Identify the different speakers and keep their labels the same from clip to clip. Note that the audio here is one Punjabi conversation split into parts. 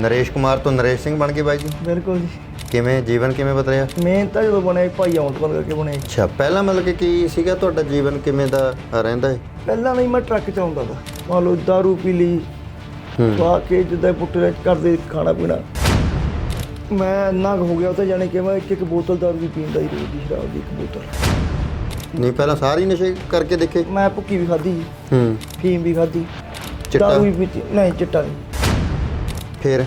Speaker 1: ਨਰੇਸ਼ ਕੁਮਾਰ ਤੋਂ ਨਰੇਸ਼ ਸਿੰਘ ਬਣ ਗਏ ਬਾਈ ਜੀ?
Speaker 2: ਬਿਲਕੁਲ ਜੀ।
Speaker 1: ਕਿਵੇਂ ਜੀਵਨ ਕਿਵੇਂ ਬਦਲਿਆ?
Speaker 2: ਮਿਹਨਤ ਤਾਂ ਜਦੋਂ ਬਣਿਆ ਭਾਈ ਆਉਂਦ ਬੰਦ ਕਰਕੇ ਬਣਿਆ।
Speaker 1: ਅੱਛਾ ਪਹਿਲਾਂ ਮਤਲਬ ਕਿ ਕੀ ਸੀਗਾ ਤੁਹਾਡਾ ਜੀਵਨ? ਕਿਵੇਂ ਦਾ ਰਹਿੰਦਾ ਹੈ
Speaker 2: ਪਹਿਲਾਂ ਨਹੀਂ ਮੈਂ ਟਰੱਕ ਚਲਾਉਂਦਾ ਤਾ। ਮੰਨ ਲਓ ਦਾਰੂ ਪੀ ਲਈ।
Speaker 1: ਹੂੰ।
Speaker 2: ਪਾ ਕੇ ਜਿੱਦਾਂ ਪੁੱਟੇ ਕਰਦੇ ਖਾਣਾ ਪੀਣਾ। ਮੈਂ ਇੰਨਾ ਕੁ ਹੋ ਗਿਆ ਉਹ ਤਾਂ ਜਾਣੀ ਕਿ ਮੈਂ ਇੱਕ ਇੱਕ ਬੋਤਲ ਦਾਰੂ ਦੀ ਪੀਂਦਾ ਹੀ ਰੋਜ਼ ਦੀ ਸ਼ਰਾਬ ਦੀ ਇੱਕ ਬੋਤਲ।
Speaker 1: ਨਹੀਂ ਪਹਿਲਾਂ ਸਾਰੇ ਹੀ ਨਸ਼ੇ ਕਰਕੇ ਦੇਖੇ?
Speaker 2: ਮੈਂ ਭੁੱਕੀ ਵੀ ਖਾਧੀ
Speaker 1: ਹੂੰ।
Speaker 2: ਫੀਮ ਵੀ ਖਾਧੀ।
Speaker 1: ਚਿੱਟਾ?
Speaker 2: ਦਾਰੂ ਵੀ ਪੀਤੀ। ਨਹੀਂ ਚਿੱਟਾ ਨਹੀਂ।
Speaker 1: ਫਿਰ?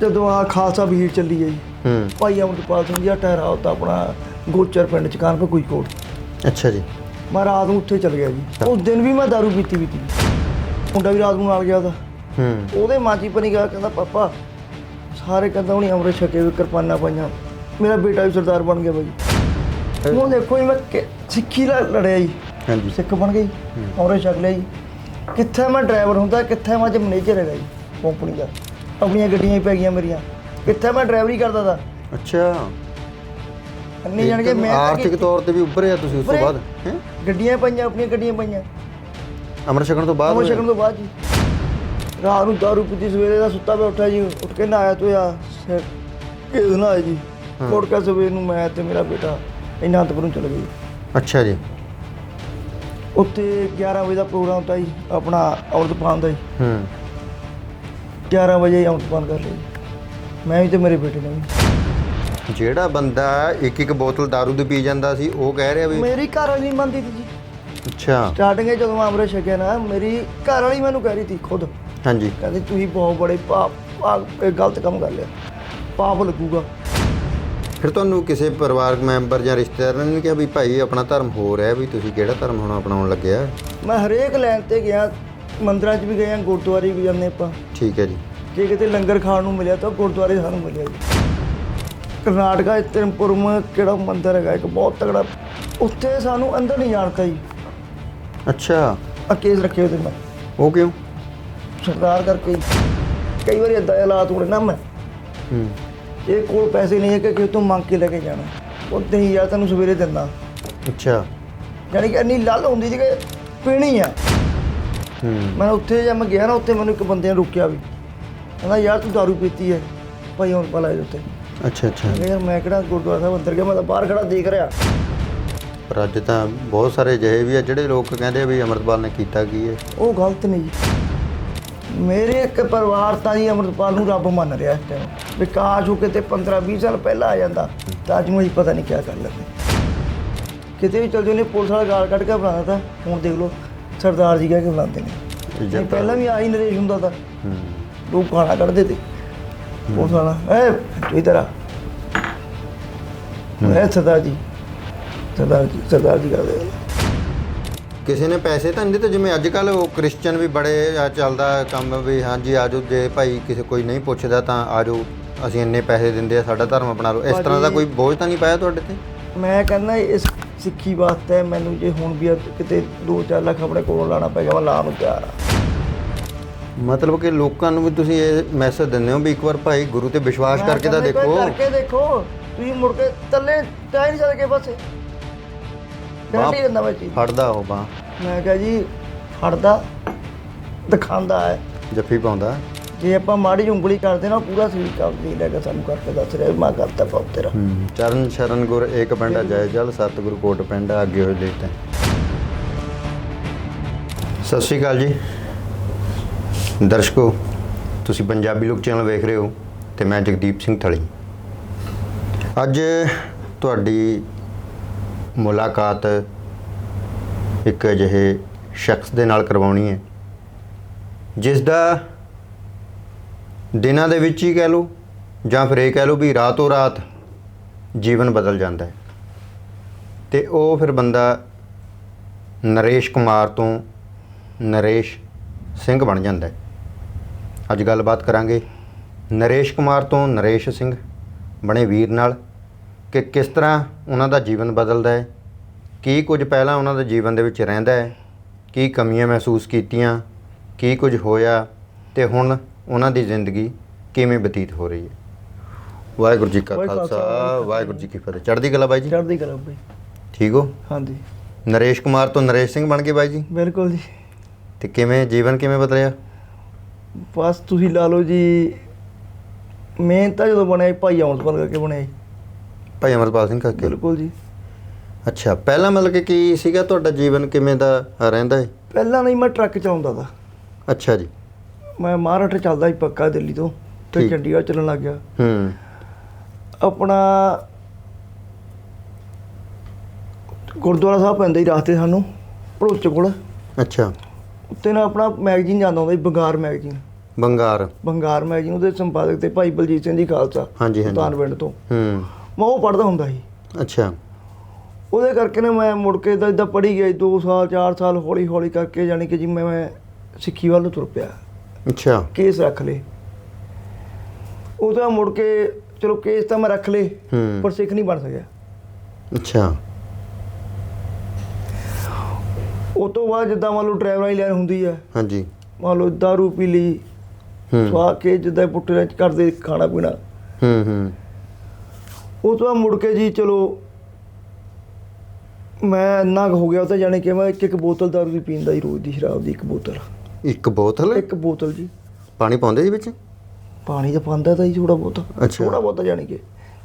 Speaker 2: ਜਦੋਂ ਆ ਖਾਲਸਾ ਵੀਰ ਚੱਲੀ ਹੈ ਜੀ
Speaker 1: ਹੂੰ।
Speaker 2: ਭਾਈ ਅਮਰਪਾਲ ਸਿੰਘ ਜੀ ਦਾ ਠਹਿਰਾ ਹੁੰਦਾ ਆਪਣਾ ਗੋਚਰ ਪਿੰਡ ਚ ਕਾਨਪੁਰ ਕੋਈ ਕੋਟ
Speaker 1: ਅੱਛਾ ਜੀ।
Speaker 2: ਮੈਂ ਰਾਤ ਨੂੰ ਉੱਥੇ ਚਲ ਗਿਆ ਜੀ। ਉਸ ਦਿਨ ਵੀ ਮੈਂ ਦਾਰੂ ਪੀਤੀ ਪੀਤੀ ਮੁੰਡਾ ਵੀ ਰਾਤ ਨੂੰ ਨਾਲ ਗਿਆ ਉਹਦਾ।
Speaker 1: ਹੂੰ।
Speaker 2: ਉਹਦੇ ਮਾਂ ਪਨੀ ਗਿਆ ਕਹਿੰਦਾ ਪਾਪਾ ਸਾਰੇ ਕਹਿੰਦਾ ਉਹਨੇ ਅੰਮ੍ਰਿਤ ਛਕੇ ਵੀ ਕਿਰਪਾਨਾਂ ਪਾਈਆਂ। ਮੇਰਾ ਬੇਟਾ ਵੀ ਸਰਦਾਰ ਬਣ ਗਿਆ ਬਾਈ। ਹੁਣ ਦੇਖੋ ਜੀ ਮੈਂ ਸਿੱਖੀ ਲ- ਲੜਿਆ ਜੀ।
Speaker 1: ਹਾਂਜੀ।
Speaker 2: ਸਿੱਖ ਬਣ ਗਈ। ਅੰਮ੍ਰਿਤ ਛਕ ਲਿਆ ਜੀ। ਕਿੱਥੇ ਮੈਂ ਡਰਾਈਵਰ ਹੁੰਦਾ ਕਿੱਥੇ ਮੈਂ ਅੱਜ ਮੈਨੇਜਰ ਹੈਗਾ ਜੀ ਕੰਪਨੀ ਦਾ। ਆਪਣੀਆਂ ਗੱਡੀਆਂ ਹੀ ਪੈ ਗਈਆਂ ਮੇਰੀਆਂ। ਕਿੱਥੇ ਮੈਂ ਡਰਾਈਵਰੀ ਕਰਦਾ ਤਾ?
Speaker 1: ਅੱਛਾ।
Speaker 2: ਇੰਨੀ ਜਾਣ ਕੇ ਮੈਂ ਤਾਂ
Speaker 1: ਆਰਥਿਕ। ਤੌਰ ਤੇ ਵੀ ਉੱਭਰਿਆ ਤੁਸੀਂ ਉਸ ਤੋਂ
Speaker 2: ਉੱਭਰੇ।
Speaker 1: ਬਾਅਦ ਹੈ?
Speaker 2: ਗੱਡੀਆਂ ਪਈਆਂ ਆਪਣੀਆਂ ਗੱਡੀਆਂ ਪਈਆਂ।
Speaker 1: ਅਮਰ ਛਕਣ ਤੋਂ ਬਾਅਦ?
Speaker 2: ਅੰਮ੍ਰਿਤ
Speaker 1: ਹੋਇਆ?
Speaker 2: ਛਕਣ ਤੋਂ ਬਾਅਦ ਜੀ। ਰਾਤ ਨੂੰ ਦਾਰੂ ਪੀਤੀ ਸਵੇਰੇ ਦਾ ਸੁੱਤਾ ਪਿਆ ਉੱਠਿਆ ਜੀ। ਉੱਠ ਕੇ ਨਹਾਇਆ ਧੋਇਆ ਸਿਰ ਕਿਸ ਨਾਲ ਜੀ। ਮੁੜ ਕੇ ਸਵੇਰ ਨੂੰ ਮੈਂ ਤੇ ਮੇਰਾ ਬੇਟਾ ਅਨੰਦਪੁਰ ਨੂੰ ਚਲੇ ਗਏ।
Speaker 1: ਅੱਛਾ ਜੀ।
Speaker 2: ਉੱਥੇ 11 ਵਜੇ ਦਾ ਪ੍ਰੋਗਰਾਮ ਹੁੰਦਾ ਜੀ ਆਪਣਾ ਅੰਮ੍ਰਿਤਪਾਨ ਦਾ ਜੀ।
Speaker 1: ਹੂੰ।
Speaker 2: 11 ਵਜੇ ਹੀ ਅੰਮ੍ਰਿਤਪਾਨ ਕਰ ਜੀ ਮੈਂ ਵੀ ਤੇ ਮੇਰੇ ਬੇਟੇ ਨੇ ਵੀ।
Speaker 1: ਜਿਹੜਾ ਬੰਦਾ ਇੱਕ ਇੱਕ ਬੋਤਲ दारू ਦੀ ਪੀ ਜਾਂਦਾ ਸੀ ਉਹ ਕਹਿ ਰਿਹਾ ਵੀ
Speaker 2: ਮੇਰੀ ਘਰ ਵਾਲੀ ਨਹੀਂ ਮੰਨਦੀ ਸੀ ਜੀ।
Speaker 1: ਅੱਛਾ।
Speaker 2: ਸਟਾਰਟਿੰਗ ਵਿੱਚ ਜਦੋਂ ਮੈਂ ਅੰਮ੍ਰਿਤ ਛਕਿਆ ਨਾ ਮੇਰੀ ਘਰ ਵਾਲੀ ਮੈਨੂੰ ਕਹਿ ਰਹੀ ਸੀ ਖੁਦ।
Speaker 1: ਹਾਂਜੀ।
Speaker 2: ਕਹਿੰਦੇ ਤੁਸੀਂ ਬਹੁਤ ਬੜੇ ਪਾਪ ਪਾਪ ਇਹ ਗਲਤ ਕੰਮ ਕਰ ਲਿਆ। ਪਾਪ ਲੱਗੂਗਾ।
Speaker 1: ਫਿਰ ਤੁਹਾਨੂੰ ਕਿਸੇ ਪਰਿਵਾਰਕ ਮੈਂਬਰ ਜਾਂ ਰਿਸ਼ਤੇਦਾਰ ਨੇ ਨਹੀਂ ਕਿਹਾ ਵੀ ਭਾਈ ਆਪਣਾ ਧਰਮ ਹੋ ਰਿਹਾ ਵੀ ਤੁਸੀਂ ਕਿਹੜਾ ਧਰਮ ਹੁਣ ਅਪਣਾਉਣ ਲੱਗਿਆ?
Speaker 2: ਮੈਂ ਹਰੇਕ ਲਾਈਨ ਤੇ ਗਿਆ। ਮੰਦਰਾਂ 'ਚ ਵੀ ਗਏ ਹਾਂ ਗੁਰਦੁਆਰੇ ਵੀ ਜਾਂਦੇ ਆਪਾਂ।
Speaker 1: ਠੀਕ ਹੈ ਜੀ।
Speaker 2: ਜੇ ਕਿਤੇ ਲੰਗਰ ਖਾਣ ਨੂੰ ਮਿਲਿਆ ਤਾਂ ਗੁਰਦੁਆਰੇ ਸਾਨੂੰ ਮਿਲਿਆ ਜੀ। ਕਰਨਾਟਕਾ 'ਚ ਤਿਰਪੁਰਮ ਕਿਹੜਾ ਮੰਦਿਰ ਹੈਗਾ ਇੱਕ ਬਹੁਤ ਤਗੜਾ ਉੱਥੇ ਸਾਨੂੰ ਅੰਦਰ ਨਹੀਂ ਜਾਣਤਾ ਜੀ।
Speaker 1: ਅੱਛਾ।
Speaker 2: ਆ ਕੇਸ ਰੱਖੇ ਉਹਦੇ ਮੈਂ।
Speaker 1: ਉਹ ਕਿਉਂ?
Speaker 2: ਸਰਦਾਰ ਕਰਕੇ ਹੀ। ਕਈ ਵਾਰੀ ਏਦਾਂ ਦੇ ਹਾਲਾਤ ਹੋਣੇ ਨਾ ਮੈਂ।
Speaker 1: ਹੂੰ।
Speaker 2: ਇਹ ਕੋਲ ਪੈਸੇ ਨਹੀਂ ਹੈ ਕਿ ਕਿ ਤੂੰ ਮੰਗ ਕੇ ਲੈ ਕੇ ਜਾਣਾ। ਉਹ ਨਹੀਂ ਯਾਰ ਤੈਨੂੰ ਸਵੇਰੇ ਦਿੰਦਾ।
Speaker 1: ਅੱਛਾ।
Speaker 2: ਯਾਨੀ ਕਿ ਇੰਨੀ ਲੱਲ ਹੁੰਦੀ ਸੀ ਕਿ ਪੀਣੀ ਆ।
Speaker 1: ਹੂੰ
Speaker 2: ਮੈਂ ਉੱਥੇ ਜਦ ਮੈਂ ਗਿਆ ਨਾ ਉੱਥੇ ਮੈਨੂੰ ਇੱਕ ਬੰਦੇ ਨੇ ਰੋਕਿਆ ਵੀ। ਕਹਿੰਦਾ ਯਾਰ ਤੂੰ ਦਾਰੂ ਪੀਤੀ ਹੈ। ਭਾਈ ਹੁਣ ਪਲਾ ਇਹਦੇ ਉੱਤੇ।
Speaker 1: ਅੱਛਾ ਅੱਛਾ।
Speaker 2: ਮੈਂ ਕਿਹਾ ਯਾਰ ਮੈਂ ਕਿਹੜਾ ਗੁਰਦੁਆਰਾ ਸਾਹਿਬ ਅੰਦਰ ਗਿਆ ਮੈਂ ਤਾਂ ਬਾਹਰ ਖੜਾ ਦੇਖ ਰਿਹਾ।
Speaker 1: ਪਰ ਅੱਜ ਤਾਂ ਬਹੁਤ ਸਾਰੇ ਅਜਿਹੇ ਵੀ ਆ ਜਿਹੜੇ ਲੋਕ ਕਹਿੰਦੇ ਆ ਵੀ ਅਮਰਤਪਾਲ ਨੇ ਕੀਤਾ ਕੀ ਹੈ।
Speaker 2: ਉਹ ਗਲਤ ਨਹੀਂ ਜੀ। ਮੇਰੇ ਇੱਕ ਪਰਿਵਾਰ ਤਾਂ ਜੀ ਅੰਮ੍ਰਿਤਪਾਲ ਨੂੰ ਰੱਬ ਮੰਨ ਰਿਹਾ ਇਸ ਟਾਈਮ ਵਿਕਾਸ ਹੋ ਕਿਤੇ 15 20 ਸਾਲ ਪਹਿਲਾਂ ਆ ਜਾਂਦਾ। ਤਾਂ ਅੱਜ ਮੈਨੂੰ ਪਤਾ ਨਹੀਂ ਕੀ ਕਰ ਲੈਂਦੇ। ਕਿਤੇ ਵੀ ਚਲ ਜਾਂਦੇ ਪੁਲਿਸ ਵਾਲਾ ਗਾਲ ਕੱਢ ਕੇ ਬੁਲਾਉਂਦਾ ਤਾਂ ਹੁਣ ਦੇਖ ਲਓ। ਸਰਦਾਰ ਜੀ ਕਹਿ ਕੇ ਬੁਲਾਉਂਦੇ ਨੇ। ਨਹੀਂ ਪਹਿਲਾਂ ਵੀ ਆਹੀ ਨਰੇਸ਼ ਹੁੰਦਾ ਤਾਂ।
Speaker 1: ਹੂੰ।
Speaker 2: ਲੋਕ ਗਾਲਾਂ ਕੱਢਦੇ ਤੇ। ਪੁਲਿਸ ਵਾਲਾ ਏ ਤੂੰ ਇਧਰ ਆ। ਮੈਂ ਸਰਦਾਰ ਜੀ ਸਰਦਾਰ ਜੀ ਸਰਦਾਰ ਜੀ ਕਰਦੇ।
Speaker 1: ਕਿਸੇ ਨੇ ਪੈਸੇ ਤਾਂ ਨਹੀਂ ਦਿੱਤੇ ਜਿਵੇਂ ਅੱਜ ਕੱਲ ਉਹ ਕ੍ਰਿਸਚੀਅਨ ਵੀ ਬੜੇ ਚੱਲਦਾ ਕੰਮ ਵੀ ਹਾਂਜੀ ਆਜੋ ਜੇ ਭਾਈ ਕਿਸੇ ਕੋਈ ਨਹੀਂ ਪੁੱਛਦਾ ਤਾਂ ਆਜੋ ਅਸੀਂ ਇੰਨੇ ਪੈਸੇ ਦਿੰਦੇ ਆ ਸਾਡਾ ਧਰਮ ਅਪਣਾ ਲਓ। ਇਸ ਤਰ੍ਹਾਂ ਦਾ ਕੋਈ ਬੋਝ ਤਾਂ ਨਹੀਂ ਪਾਇਆ ਤੁਹਾਡੇ ਤੇ?
Speaker 2: ਮੈਂ ਕਹਿੰਦਾ ਇਸ ਸਿੱਖੀ ਵਾਸਤੇ ਮੈਨੂੰ ਜੇ ਹੁਣ ਵੀ ਕਿਤੇ 2-4 ਲੱਖ ਆਪਣੇ ਕੋਲੋਂ ਲਾਣਾ ਪੈ ਗਿਆ ਮੈਂ ਲਾਉਣ ਨੂੰ ਤਿਆਰ। ਆ
Speaker 1: ਮਤਲਬ ਕਿ ਲੋਕਾਂ ਨੂੰ ਵੀ ਤੁਸੀਂ ਇਹ ਮੈਸੇਜ ਦਿੰਦੇ ਹੋ ਵੀ ਇੱਕ ਵਾਰ ਭਾਈ ਗੁਰੂ ਤੇ ਵਿਸ਼ਵਾਸ ਕਰਕੇ ਤਾਂ ਦੇਖੋ।
Speaker 2: ਕਰਕੇ ਦੇਖੋ ਤੁਸੀਂ ਮੁੜ ਕੇ ਤੱਲੇ ਟਾਈ ਨਹੀਂ ਚੱਲ ਕੇ ਬਸ। ਗਾਰੰਟੀ ਦਿੰਦਾ ਮੈਂ ਚੀਜ਼?
Speaker 1: ਫੜਦਾ ਉਹ ਬਾਂਹ।
Speaker 2: ਮੈਂ ਕਿਹਾ ਜੀ ਫੜਦਾ ਦਿਖਾਉਂਦਾ ਹੈ।
Speaker 1: ਜੱਫੀ ਪਾਉਂਦਾ।
Speaker 2: ਜੇ ਆਪਾਂ ਮਾੜੀ ਜਿਹੀ ਉਂਗਲੀ ਕਰਦੇ ਨਾ ਉਹ ਪੂਰਾ ਸਰੀਰ ਕੰਮ ਲੈ ਸਾਨੂੰ, ਕਰਕੇ ਦੱਸ ਰਿਹਾ ਵੀ ਮੈਂ ਕਰਤਾ ਪਾਪ ਤੇਰਾ।
Speaker 1: ਹੂੰ। ਚਰਨ ਸ਼ਰਨ ਗੁਰ ਏਕ ਪਿੰਡਾ ਜੈ ਜਲ ਸਤਿਗੁਰੂ ਕੋਟ ਪਿੰਡਾ ਅੱਗੇ ਹੋਏ ਲੇਤੇ ਸਤਿ ਸ਼੍ਰੀ ਅਕਾਲ ਜੀ। ਦਰਸ਼ਕੋ, ਤੁਸੀਂ ਪੰਜਾਬੀ ਲੋਕ ਚੈਨਲ ਵੇਖ ਰਹੇ ਹੋ ਤੇ ਮੈਂ ਜਗਦੀਪ ਸਿੰਘ ਥਲੀ। ਅੱਜ ਤੁਹਾਡੀ ਮੁਲਾਕਾਤ ਇੱਕ ਅਜਿਹੇ ਸ਼ਖਸ ਦੇ ਨਾਲ ਕਰਵਾਉਣੀ ਹੈ, ਜਿਸ ਦਾ ਦਿਨਾਂ ਦੇ ਵਿੱਚ ਹੀ ਕਹਿ ਲਓ ਜਾਂ ਫਿਰ ਇਹ ਕਹਿ ਲਓ ਵੀ ਰਾਤੋਂ ਰਾਤ ਜੀਵਨ ਬਦਲ ਜਾਂਦਾ ਹੈ। ਤੇ ਉਹ ਫਿਰ ਬੰਦਾ ਨਰੇਸ਼ ਕੁਮਾਰ ਤੋਂ ਨਰੇਸ਼ ਸਿੰਘ ਬਣ ਜਾਂਦਾ ਹੈ। ਅੱਜ ਗੱਲਬਾਤ ਕਰਾਂਗੇ ਨਰੇਸ਼ ਕੁਮਾਰ ਤੋਂ ਨਰੇਸ਼ ਸਿੰਘ ਬਣੇ ਵੀਰ ਨਾਲ ਕਿ ਕਿਸ ਤਰ੍ਹਾਂ ਉਹਨਾਂ ਦਾ ਜੀਵਨ ਬਦਲਦਾ ਹੈ, ਕੀ ਕੁਝ ਪਹਿਲਾਂ ਉਹਨਾਂ ਦੇ ਜੀਵਨ ਦੇ ਵਿੱਚ ਰਹਿੰਦਾ ਹੈ, ਕੀ ਕਮੀਆਂ ਮਹਿਸੂਸ ਕੀਤੀਆਂ, ਕੀ ਕੁਝ ਹੋਇਆ ਤੇ ਹੁਣ ਉਹਨਾਂ ਦੀ ਜ਼ਿੰਦਗੀ ਕਿਵੇਂ ਬਤੀਤ ਹੋ ਰਹੀ ਹੈ? ਵਾਹਿਗੁਰੂ ਜੀ ਕਾ ਖਾਲਸਾ ਵਾਹਿਗੁਰੂ ਜੀ ਕੀ ਫਤਿਹ। ਚੜ੍ਹਦੀ ਕਲਾ ਬਾਈ ਜੀ?
Speaker 2: ਚੜ੍ਹਦੀ ਕਲਾ ਬਈ।
Speaker 1: ਠੀਕ ਹੋ?
Speaker 2: ਹਾਂਜੀ।
Speaker 1: ਨਰੇਸ਼ ਕੁਮਾਰ ਤੋਂ ਨਰੇਸ਼ ਸਿੰਘ ਬਣ ਗਏ ਬਾਈ ਜੀ?
Speaker 2: ਬਿਲਕੁਲ ਜੀ।
Speaker 1: ਤੇ ਕਿਵੇਂ ਜੀਵਨ ਕਿਵੇਂ ਬਦਲਿਆ?
Speaker 2: ਬਸ ਤੁਸੀਂ ਲਾ ਲਓ ਜੀ ਮੇਨ ਤਾਂ ਜਦੋਂ ਬਣਿਆ ਭਾਈ ਅਮਰਪਾਲ ਕਰਕੇ ਬਣਿਆ ਜੀ
Speaker 1: ਭਾਈ ਅਮਰਪਾਲ ਸਿੰਘ ਕਰਕੇ?
Speaker 2: ਬਿਲਕੁਲ ਜੀ।
Speaker 1: ਅੱਛਾ ਪਹਿਲਾਂ ਮਤਲਬ ਕਿ ਕੀ ਸੀਗਾ ਤੁਹਾਡਾ ਜੀਵਨ ਕਿਵੇਂ ਦਾ ਰਹਿੰਦਾ ਹੈ
Speaker 2: ਪਹਿਲਾਂ ਨਹੀਂ ਮੈਂ ਟਰੱਕ ਚਲਾਉਂਦਾ ਤਾ।
Speaker 1: ਅੱਛਾ ਜੀ।
Speaker 2: ਮੈਂ ਮਹਾਰਾਸ਼ਟਰ ਚੱਲਦਾ ਸੀ ਪੱਕਾ ਦਿੱਲੀ ਤੋਂ ਤੇ
Speaker 1: ਠੀਕ।
Speaker 2: ਚੰਡੀਗੜ੍ਹ ਚੱਲਣ ਲੱਗ ਗਿਆ।
Speaker 1: ਹੂੰ।
Speaker 2: ਆਪਣਾ ਗੁਰਦੁਆਰਾ ਸਾਹਿਬ ਪੈਂਦਾ ਹੀ ਰਸਤੇ ਸਾਨੂੰ ਭੜੋਚ ਕੋਲ।
Speaker 1: ਅੱਛਾ।
Speaker 2: ਉੱਤੇ ਨਾ ਆਪਣਾ ਮੈਗਜ਼ੀਨ ਜਾਂਦਾ ਹੁੰਦਾ ਸੀ ਬੰਗਾਰ ਮੈਗਜ਼ੀਨ।
Speaker 1: ਬੰਗਾਰ।
Speaker 2: ਬੰਗਾਰ ਮੈਗਜ਼ੀਨ ਉਹਦੇ ਸੰਪਾਦਕ ਤੇ ਭਾਈ ਬਲਜੀਤ ਸਿੰਘ ਜੀ ਖਾਲਸਾ
Speaker 1: ਹਾਂਜੀ ਹਾਂਜੀ।
Speaker 2: ਸੁਲਤਾਨ ਪਿੰਡ ਤੋਂ।
Speaker 1: ਹੂੰ।
Speaker 2: ਮੈਂ ਉਹ ਪੜ੍ਹਦਾ ਹੁੰਦਾ ਸੀ।
Speaker 1: ਅੱਛਾ।
Speaker 2: ਉਹਦੇ ਕਰਕੇ ਨਾ ਮੈਂ ਮੁੜ ਕੇ ਤਾਂ ਇਦਾਂ ਪੜ੍ਹੀ ਗਿਆ 2 ਸਾਲ 4 ਸਾਲ ਹੌਲੀ ਹੌਲੀ ਕਰਕੇ ਜਾਣੀ ਕਿ ਜਿਵੇਂ ਮੈਂ ਸਿੱਖੀ ਵੱਲ ਨੂੰ ਤੁਰ ਪਿਆ।
Speaker 1: ਅੱਛਾ।
Speaker 2: ਕੇਸ ਰੱਖ ਲਏ ਉਹ ਤਾਂ ਮੁੜ ਕੇ ਚਲੋ ਕੇਸ ਤਾਂ ਮੈਂ ਰੱਖ
Speaker 1: ਹੂੰ।
Speaker 2: ਪਰ ਸਿੱਖ ਨਹੀਂ ਬਣ ਸਕਿਆ।
Speaker 1: ਅੱਛਾ।
Speaker 2: ਉਹ ਤੋਂ ਬਾਅਦ ਜਿੱਦਾਂ ਮੰਨ ਲਓ ਡਰਾਈਵਰਾਂ ਦੀ ਲਾਈਨ ਹੁੰਦੀ ਹੈ
Speaker 1: ਹਾਂਜੀ।
Speaker 2: ਮੰਨ ਲਓ ਦਾਰੂ ਪੀ ਲਈ
Speaker 1: ਹੂੰ।
Speaker 2: ਸਵਾ ਕੇ ਜਿੱਦਾਂ ਪੁੱਟੇ ਚ ਕਰਦੇ ਖਾਣਾ ਪੀਣਾ।
Speaker 1: ਹੂੰ ਹੂੰ।
Speaker 2: ਉਹ ਤੋਂ ਬਾਅਦ ਮੁੜ ਕੇ ਜੀ ਚਲੋ ਮੈਂ ਇੰਨਾ ਹੋ ਗਿਆ ਉਹ ਤਾਂ ਜਾਣੀ ਕਿ ਮੈਂ ਇੱਕ ਇੱਕ ਬੋਤਲ ਦਾਰੂ ਦੀ ਪੀਂਦਾ ਹੀ ਰੋਜ਼ ਦੀ ਸ਼ਰਾਬ ਦੀ ਇੱਕ ਬੋਤਲ।
Speaker 1: ਇੱਕ ਬੋਤਲ?
Speaker 2: ਇੱਕ ਬੋਤਲ ਜੀ।
Speaker 1: ਪਾਣੀ ਪਾਉਂਦੇ ਸੀ ਵਿੱਚ?
Speaker 2: ਪਾਣੀ ਤਾਂ ਪਾਉਂਦਾ ਤਾਂ ਜੀ ਥੋੜਾ ਬਹੁਤ।
Speaker 1: ਅੱਛਾ।
Speaker 2: ਥੋੜਾ ਬਹੁਤ ਜਾਣੀ ਕਿ।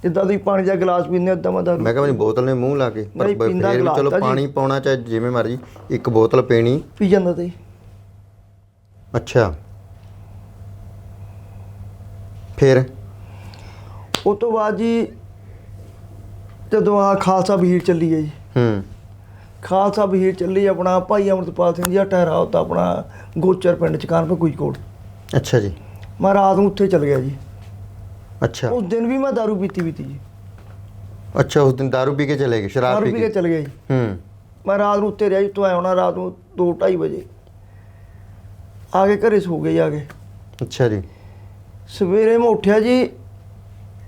Speaker 2: ਜਿੱਦਾਂ ਤੁਸੀਂ ਪਾਣੀ ਦਾ ਗਲਾਸ ਪੀਂਦੇ ਹੋ ਉਦਾਂ ਮੈਂ
Speaker 1: ਮੈਂ ਕਿਹਾ ਮੇਰੀ ਬੋਤਲ ਨੇ ਮੂੰਹ ਲਾ ਕੇ। ਪਰ ਫਿਰ ਵੀ ਚਲੋ
Speaker 2: ਤਾਂ ਜੀ।
Speaker 1: ਪਾਣੀ ਪਾਉਣਾ ਚਾਹੇ ਜਿਵੇਂ ਮਰਜ਼ੀ ਇੱਕ ਬੋਤਲ ਪੀਣੀ।
Speaker 2: ਪੀ ਜਾਂਦਾ ਤਾਂ ਜੀ।
Speaker 1: ਅੱਛਾ। ਫਿਰ?
Speaker 2: ਉਹ ਤੋਂ ਬਾਅਦ ਜੀ ਜਦੋਂ ਆ ਖਾਲਸਾ ਬਹੀਰ ਚੱਲੀ ਹੈ ਜੀ।
Speaker 1: ਹੂੰ।
Speaker 2: ਖਾਲਸਾ ਬਹੀਰ ਚੱਲੀ ਆਪਣਾ ਭਾਈ ਅਮਰਤਪਾਲ ਸਿੰਘ ਜੀ ਦਾ ਠਹਿਰਾ ਉੱਤਾ ਆਪਣਾ ਗੋਚਰ ਪਿੰਡ ਚ ਕਾਨਪੁਰ ਗੁਜਕੋਟ
Speaker 1: ਅੱਛਾ ਜੀ।
Speaker 2: ਮੈਂ ਰਾਤ ਨੂੰ ਉੱਥੇ ਚੱਲ ਗਿਆ ਜੀ।
Speaker 1: ਅੱਛਾ।
Speaker 2: ਉਸ ਦਿਨ ਵੀ ਮੈਂ ਦਾਰੂ ਪੀਤੀ ਪੀਤੀ ਜੀ।
Speaker 1: ਅੱਛਾ ਉਸ ਦਿਨ दारू ਪੀ ਕੇ ਚਲੇ ਗਏ ਸ਼ਰਾਬ ਪੀ
Speaker 2: ਕੇ? ਚੱਲ ਗਿਆ ਜੀ।
Speaker 1: ਹੂੰ।
Speaker 2: ਮੈਂ ਰਾਤ ਨੂੰ ਉੱਤੇ ਰਿਹਾ ਜਿੱਥੋਂ ਆਇਆ ਹੋਣਾ ਰਾਤ ਨੂੰ 2:30 ਵਜੇ। ਆ ਕੇ ਘਰੇ ਸੋ ਗਏ ਜਾ ਕੇ।
Speaker 1: ਅੱਛਾ ਜੀ।
Speaker 2: ਸਵੇਰੇ ਮੈਂ ਉੱਠਿਆ ਜੀ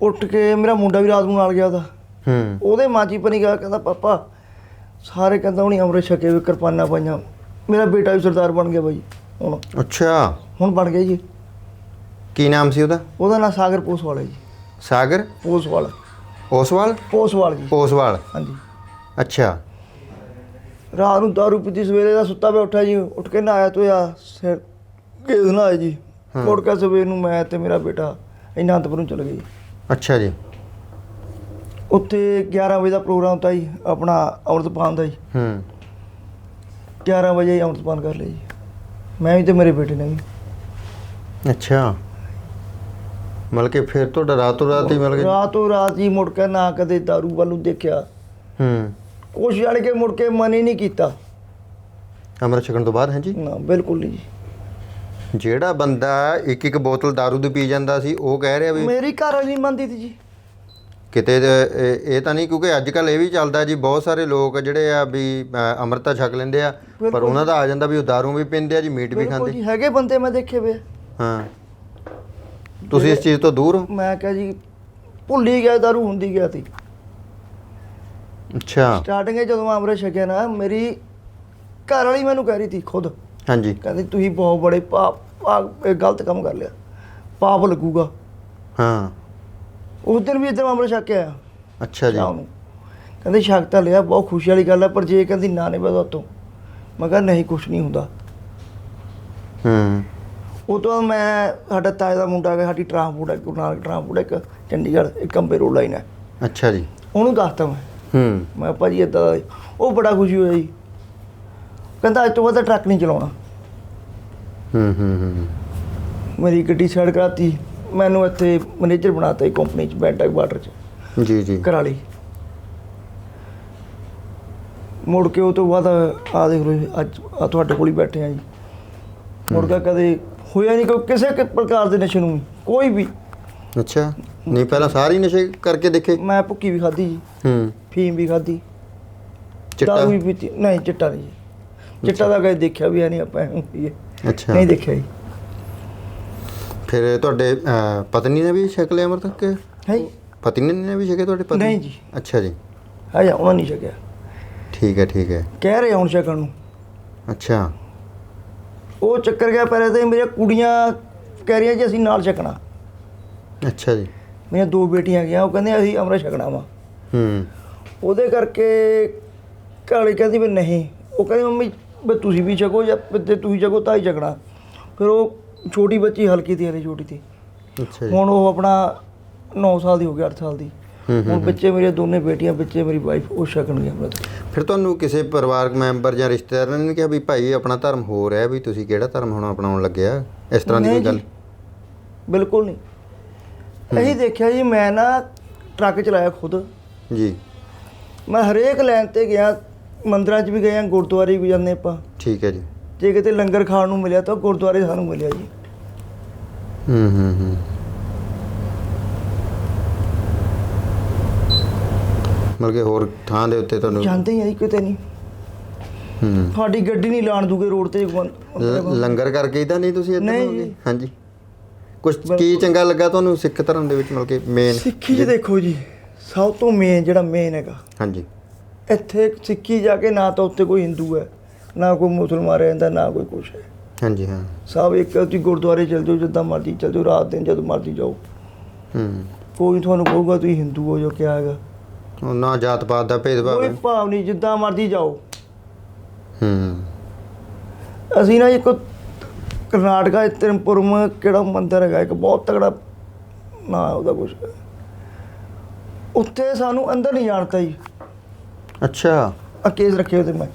Speaker 2: ਉੱਠ ਕੇ ਮੇਰਾ ਮੁੰਡਾ ਵੀ ਰਾਤ ਨੂੰ ਨਾਲ ਗਿਆ ਉਹਦਾ।
Speaker 1: ਹੂੰ।
Speaker 2: ਉਹਦੇ ਮਾਜੀ ਪਨੀ ਗਿਆ ਕਹਿੰਦਾ ਪਾਪਾ ਸਾਰੇ ਕਹਿੰਦਾ ਹੁਣੀ ਅੰਮ੍ਰਿਤ ਛਕੇ ਵੀ ਕਿਰਪਾਨਾਂ ਪਾਈਆਂ। ਮੇਰਾ ਬੇਟਾ ਵੀ ਸਰਦਾਰ ਬਣ ਗਿਆ ਬਾਈ ਹੁਣ।
Speaker 1: ਅੱਛਾ।
Speaker 2: ਹੁਣ ਬਣ ਗਿਆ ਜੀ।
Speaker 1: ਕੀ ਨਾਮ ਸੀ ਉਹਦਾ?
Speaker 2: ਉਹਦਾ ਨਾਂ ਸਾਗਰ ਪੋਸਵਾਲ ਜੀ।
Speaker 1: ਸਾਗਰ?
Speaker 2: ਪੋਸਵਾਲ।
Speaker 1: ਓਸਵਾਲ
Speaker 2: ਪੋਸਵਾਲ ਜੀ।
Speaker 1: ਪੋਸਵਾਲ।
Speaker 2: ਹਾਂਜੀ।
Speaker 1: ਅੱਛਾ।
Speaker 2: ਰਾਤ ਨੂੰ ਦਾਰੂ ਪੀਤੀ ਸਵੇਰੇ ਦਾ ਸੁੱਤਾ ਪਿਆ ਉੱਠਿਆ ਜੀ। ਉੱਠ ਕੇ ਨਹਾਇਆ ਧੋਇਆ ਸਿਰ ਕੇਸ ਨਹਾਇਆ ਜੀ।
Speaker 1: ਹਾਂ।
Speaker 2: ਮੁੜ ਕੇ ਸਵੇਰ ਨੂੰ ਮੈਂ ਤੇ ਮੇਰਾ ਬੇਟਾ ਅਨੰਦਪੁਰੋਂ ਚਲੇ ਗਏ ਜੀ।
Speaker 1: ਅੱਛਾ ਜੀ।
Speaker 2: ਉੱਥੇ 11 ਵਜੇ ਦਾ ਪ੍ਰੋਗਰਾਮ ਤਾਂ ਜੀ ਆਪਣਾ ਅੰਮ੍ਰਿਤਪਾਨ ਦਾ ਜੀ।
Speaker 1: ਹੂੰ।
Speaker 2: 11 ਵਜੇ ਹੀ ਅੰਮ੍ਰਿਤਪਾਨ ਕਰ ਲਿਆ ਜੀ। ਮੈਂ ਵੀ ਤੇ ਮੇਰੇ ਬੇਟੇ ਨੇ ਵੀ।
Speaker 1: ਅੱਛਾ। ਮਤਲਬ ਕਿ ਫਿਰ ਤੁਹਾਡਾ ਰਾਤੋਂ ਰਾਤ ਹੀ ਮਤਲਬ ਕਿ
Speaker 2: ਰਾਤੋਂ ਰਾਤ ਹੀ ਮੁੜ ਕੇ ਨਾ ਕਦੇ ਦਾਰੂ ਵੱਲ ਨੂੰ ਦੇਖਿਆ।
Speaker 1: ਹੂੰ।
Speaker 2: ਕੁਛ ਜਾਣ ਕੇ ਮੁੜ ਕੇ ਮਨ ਹੀ ਨਹੀਂ ਕੀਤਾ।
Speaker 1: ਅੰਮ੍ਰਿਤ ਛਕਣ ਤੋਂ ਬਾਅਦ ਹੈ ਜੀ?
Speaker 2: ਨਾ ਬਿਲਕੁਲ ਨਹੀਂ ਜੀ।
Speaker 1: ਜਿਹੜਾ ਬੰਦਾ ਇੱਕ ਇੱਕ ਬੋਤਲ दारू ਦੀ ਪੀ ਜਾਂਦਾ ਸੀ ਉਹ ਕਹਿ ਰਿਹਾ ਵੀ
Speaker 2: ਮੇਰੀ ਘਰ ਵਾਲੀ ਮੰਨਦੀ ਸੀ ਜੀ।
Speaker 1: ਕਿਤੇ ਇਹ ਤਾਂ ਨਹੀਂ ਕਿਉਂਕਿ ਅੱਜ ਕੱਲ ਇਹ ਵੀ ਚੱਲਦਾ ਜੀ ਬਹੁਤ ਸਾਰੇ ਲੋਕ ਜਿਹੜੇ ਆ ਵੀ ਅੰਮ੍ਰਿਤਾ ਛਕ ਲੈਂਦੇ ਆ ਪਰ। ਉਹਨਾਂ ਦਾ ਆ ਜਾਂਦਾ ਵੀ ਉਹ दारू ਵੀ ਪੀਂਦੇ ਆ ਜੀ ਮੀਟ ਵੀ ਖਾਂਦੇ।
Speaker 2: ਜੀ ਹੈਗੇ ਬੰਦੇ ਮੈਂ ਦੇਖੇ ਵੇ।
Speaker 1: ਹਾਂ। ਤੁਸੀਂ ਇਸ ਚੀਜ਼ ਤੋਂ ਦੂਰ ਹੋ?
Speaker 2: ਮੈਂ ਕਿਹਾ ਜੀ ਭੁੱਲ ਹੀ ਗਿਆ ਦਾਰੂ ਹੁੰਦੀ ਗਿਆ ਸੀ।
Speaker 1: ਅੱਛਾ।
Speaker 2: ਸਟਾਰਟਿੰਗ ਜਦੋਂ ਮੈਂ ਅੰਮ੍ਰਿਤ ਛਕਿਆ ਨਾ ਮੇਰੀ ਘਰ ਵਾਲੀ ਮੈਨੂੰ ਕਹਿ ਰਹੀ ਸੀ ਖੁਦ।
Speaker 1: ਹਾਂਜੀ।
Speaker 2: ਕਹਿੰਦੀ ਤੁਸੀਂ ਬਹੁਤ ਬੜੇ ਪਾਪ ਪਾਪ ਇਹ ਗਲਤ ਕੰਮ ਕਰ ਲਿਆ। ਪਾਪ ਲੱਗੂਗਾ।
Speaker 1: ਹਾਂ।
Speaker 2: ਉਸ ਦਿਨ ਵੀ ਇਦਾਂ ਅੰਮ੍ਰਿਤ ਛਕ ਕੇ ਆਇਆ।
Speaker 1: ਅੱਛਾ ਜੀ।
Speaker 2: ਸ਼ਾਮ ਨੂੰ। ਕਹਿੰਦੇ ਛਕ ਤਾਂ ਲਿਆ ਬਹੁਤ ਖੁਸ਼ੀ ਵਾਲੀ ਗੱਲ ਹੈ ਪਰ ਜੇ ਕਹਿੰਦੀ ਨਾ ਨੇ ਬਸ ਤੋਂ ਮੈਂ ਕਿਹਾ ਨਹੀਂ ਕੁਛ ਨਹੀਂ ਹੁੰਦਾ।
Speaker 1: ਹੂੰ।
Speaker 2: ਉਹ ਤੋਂ ਮੈਂ ਸਾਡਾ ਤਾਏ ਦਾ ਮੁੰਡਾ ਹੈ ਸਾਡੀ ਟਰਾਂਸਪੋਰਟ ਹੈ ਗੁਰੂ ਨਾਨਕ ਟਰਾਂਸਪੋਰਟ ਇੱਕ ਚੰਡੀਗੜ੍ਹ ਇੱਕ ਕੰਬੇ ਰੋਡ ਲਾਈਨ ਹੈ
Speaker 1: ਅੱਛਾ ਜੀ।
Speaker 2: ਉਹਨੂੰ ਦੱਸਤਾ ਮੈਂ।
Speaker 1: ਹੂੰ।
Speaker 2: ਮੈਂ ਭਾਜੀ ਇਦਾਂ ਉਹ ਬੜਾ ਖੁਸ਼ੀ ਹੋਇਆ ਜੀ। ਕਹਿੰਦਾ ਅੱਜ ਤੋਂ ਬਾਅਦ ਟਰੱਕ ਨਹੀਂ ਚਲਾਉਣਾ।
Speaker 1: ਹੂੰ ਹੂੰ ਹੂੰ।
Speaker 2: ਮੇਰੀ ਗੱਡੀ ਸਾਈਡ ਕਰਾਤੀ। ਮੈਨੂੰ ਇੱਥੇ ਮੈਨੇਜਰ ਬਣਾਤਾ ਇਹ ਕੰਪਨੀ ਚ ਬੈਂਟਕ ਵਾਟਰ ਚ।
Speaker 1: ਜੀ ਜੀ।
Speaker 2: ਕਰਾਲੀ ਮੁੜ ਕੇ ਉਹ ਤੋਂ ਬਾਅਦ ਆ ਦੇਖ ਲਓ ਅੱਜ ਆ ਤੁਹਾਡੇ ਕੋਲ ਹੀ ਬੈਠੇ ਆ ਜੀ। ਮੁੜ ਕੇ ਕਦੇ ਹੋਇਆ ਨਹੀਂ ਕੋਈ ਕਿਸੇ ਪ੍ਰਕਾਰ ਦੇ ਨਸ਼ੇ ਨੂੰ ਕੋਈ ਵੀ।
Speaker 1: ਅੱਛਾ ਨਹੀਂ ਪਹਿਲਾਂ ਸਾਰੇ ਨਸ਼ੇ ਕਰਕੇ ਦੇਖੇ?
Speaker 2: ਮੈਂ ਭੁੱਕੀ ਵੀ ਖਾਧੀ ਜੀ।
Speaker 1: ਹੂੰ।
Speaker 2: ਫੀਮ ਵੀ ਖਾਧੀ।
Speaker 1: ਚਿੱਟਾ?
Speaker 2: ਵੀ ਪੀਤੀ। ਨਹੀਂ ਚਿੱਟਾ ਨਹੀਂ ਜੀ। ਚਿੱਟਾ ਦਾ ਕਦੇ ਦੇਖਿਆ ਵੀ ਨਹੀਂ ਆਪਾਂ ਪੀਏ
Speaker 1: ਅੱਛਾ।
Speaker 2: ਨਹੀਂ ਦੇਖਿਆ ਜੀ।
Speaker 1: ਫਿਰ ਤੁਹਾਡੇ ਪਤਨੀ ਨੇ ਵੀ ਛਕ ਲਿਆ ਅੰਮ੍ਰਿਤ ਕਿ?
Speaker 2: ਹੈ ਜੀ।
Speaker 1: ਪਤਨੀ ਨੇ ਵੀ ਛਕੇ ਤੁਹਾਡੇ ਪਤਨੀ?
Speaker 2: ਨਹੀਂ ਜੀ।
Speaker 1: ਅੱਛਾ ਜੀ।
Speaker 2: ਹੈ ਜਾਂ ਉਹਨਾਂ ਨਹੀਂ ਛਕਿਆ।
Speaker 1: ਠੀਕ ਹੈ ਠੀਕ ਹੈ।
Speaker 2: ਕਹਿ ਰਹੇ ਹੁਣ ਛਕਣ ਨੂੰ।
Speaker 1: ਅੱਛਾ।
Speaker 2: ਉਹ ਚੱਕਰ ਗਿਆ ਪਹਿਲੇ ਤੇ ਮੇਰੀਆਂ ਕੁੜੀਆਂ ਕਹਿ ਰਹੀਆਂ ਜੀ ਅਸੀਂ ਨਾਲ ਛਕਣਾ।
Speaker 1: ਅੱਛਾ ਜੀ।
Speaker 2: ਮੇਰੀਆਂ ਦੋ ਬੇਟੀਆਂ ਗਿਆ ਉਹ ਕਹਿੰਦੇ ਅਸੀਂ ਅੰਮ੍ਰਿਤ ਛਕਣਾ ਵਾ।
Speaker 1: ਹੂੰ।
Speaker 2: ਉਹਦੇ ਕਰਕੇ ਘਾਲੀ ਕਹਿੰਦੀ ਵੀ ਨਹੀਂ। ਉਹ ਕਹਿੰਦੀ ਮੰਮੀ ਵੀ ਤੁਸੀਂ ਵੀ ਛਕੋ ਜਾਂ ਵੀ ਜੇ ਤੁਸੀਂ ਛਕੋ ਤਾਂ ਹੀ ਛਕਣਾ। ਫਿਰ ਉਹ ਛੋਟੀ ਬੱਚੀ ਹਲਕੀ ਤੀ ਹਲੇ ਛੋਟੀ ਤੀ
Speaker 1: ਅੱਛਾ ਜੀ।
Speaker 2: ਹੁਣ ਉਹ ਆਪਣਾ 9 ਸਾਲ ਦੀ ਹੋ ਗਈ 8 ਸਾਲ ਦੀ। ਹੁਣ ਬੱਚੇ ਮੇਰੇ ਦੋਨੇ ਬੇਟੀਆਂ ਬੱਚੇ ਮੇਰੀ ਵਾਈਫ ਉਹ ਛਕਣਗੇ ਅੰਮ੍ਰਿਤ
Speaker 1: ਫਿਰ ਤੁਹਾਨੂੰ ਕਿਸੇ ਪਰਿਵਾਰਕ ਮੈਂਬਰ ਜਾਂ ਰਿਸ਼ਤੇਦਾਰ ਨੇ ਕਿਹਾ ਵੀ ਭਾਈ ਆਪਣਾ ਧਰਮ ਹੋ ਰਿਹਾ ਵੀ ਤੁਸੀਂ ਕਿਹੜਾ ਧਰਮ ਹੁਣ ਅਪਣਾਉਣ ਲੱਗਿਆ ਇਸ ਤਰ੍ਹਾਂ ਦੀ
Speaker 2: ਨਹੀਂ
Speaker 1: ਕੋਈ ਗੱਲ?
Speaker 2: ਜੀ, ਬਿਲਕੁਲ ਨਹੀਂ। ਇਹੀ ਦੇਖਿਆ ਜੀ ਮੈਂ ਨਾ ਟਰੱਕ ਚਲਾਇਆ ਖੁਦ।
Speaker 1: ਜੀ।
Speaker 2: ਮੈਂ ਹਰੇਕ ਲਾਈਨ ਤੇ ਗਿਆ ਮੰਦਰਾਂ 'ਚ ਵੀ ਗਏ ਆ ਗੁਰਦੁਆਰੇ ਵੀ ਜਾਂਦੇ ਆਪਾਂ।
Speaker 1: ਠੀਕ ਹੈ ਜੀ।
Speaker 2: ਜੇ ਕਿਤੇ ਲੰਗਰ ਖਾਣ ਨੂੰ ਮਿਲਿਆ ਤਾਂ ਗੁਰਦੁਆਰੇ ਸਾਨੂੰ ਮਿਲਿਆ ਜੀ।
Speaker 1: ਹੂੰ ਹੂੰ ਹੋਰ ਥਾਂ ਦੇ ਉੱਤੇ ਤੁਹਾਨੂੰ
Speaker 2: ਜਾਂਦੇ ਹੀ ਆ ਜੀ ਕਿਤੇ ਨਹੀਂ।
Speaker 1: ਹੂੰ।
Speaker 2: ਤੁਹਾਡੀ ਗੱਡੀ ਨਹੀਂ ਲਾਣ ਦੂਗੇ ਰੋਡ ਤੇ
Speaker 1: ਲੰਗਰ ਕਰਕੇ ਹੀ ਤਾਂ ਨਹੀਂ ਤੁਸੀਂ ਇੱਧਰ
Speaker 2: ਨਹੀਂ।
Speaker 1: ਹੋ ਗਏ
Speaker 2: ਜੀ।
Speaker 1: ਹਾਂਜੀ। ਕੁਝ ਕੀ ਚੰਗਾ ਲੱਗਾ ਤੁਹਾਨੂੰ ਸਿੱਖ ਧਰਮ ਦੇ ਵਿੱਚ ਮਤਲਬ ਕਿ ਮੇਨ
Speaker 2: ਸਿੱਖੀ 'ਚ ਦੇਖੋ ਜੀ ਸਭ ਤੋਂ ਮੇਨ ਜਿਹੜਾ ਮੇਨ ਹੈਗਾ।
Speaker 1: ਹਾਂਜੀ।
Speaker 2: ਇੱਥੇ ਸਿੱਖੀ ਜਾ ਕੇ ਨਾ ਤਾਂ ਉੱਤੇ ਕੋਈ ਹਿੰਦੂ ਹੈ। ਨਾ ਕੋਈ ਮੁਸਲਮਾਨ ਰਹਿੰਦਾ ਨਾ ਕੋਈ ਕੁਛ ਹੈ।
Speaker 1: ਹਾਂਜੀ ਹਾਂ।
Speaker 2: ਸਭ ਇੱਕ ਤੁਸੀਂ ਗੁਰਦੁਆਰੇ ਚਲ ਜਾਓ ਜਿੱਦਾਂ ਮਰਜ਼ੀ ਚਲ ਜਾਓ ਰਾਤ ਦਿਨ ਜਦੋਂ ਮਰਜ਼ੀ ਜਾਓ।
Speaker 1: ਹੂੰ।
Speaker 2: ਕੋਈ ਤੁਹਾਨੂੰ ਕਹੂਗਾ ਤੁਸੀਂ ਹਿੰਦੂ ਹੋ ਜੋ ਕਿਆ ਹੈਗਾ?
Speaker 1: ਉਹ ਨਾ ਜਾਤ ਪਾਤ ਦਾ ਭੇਦਭਾਵ
Speaker 2: ਕੋਈ
Speaker 1: ਹੈ।
Speaker 2: ਭਾਵ ਨਹੀਂ ਜਿੱਦਾਂ ਮਰਜ਼ੀ ਜਾਓ।
Speaker 1: ਹੂੰ।
Speaker 2: ਅਸੀਂ ਨਾ ਇੱਕ ਕਰਨਾਟਕਾ ਚ ਤ੍ਰਿਪੁਰਮ ਕਿਹੜਾ ਮੰਦਿਰ ਹੈਗਾ ਇੱਕ ਬਹੁਤ ਤਗੜਾ ਨਾ ਉਹਦਾ ਕੁਛ। ਉੱਥੇ ਸਾਨੂੰ ਅੰਦਰ ਨਹੀਂ ਜਾਣਤਾ ਜੀ।
Speaker 1: ਅੱਛਾ।
Speaker 2: ਆ ਕੇਸ ਰੱਖੇ ਉਹਦੇ ਮੈਂ।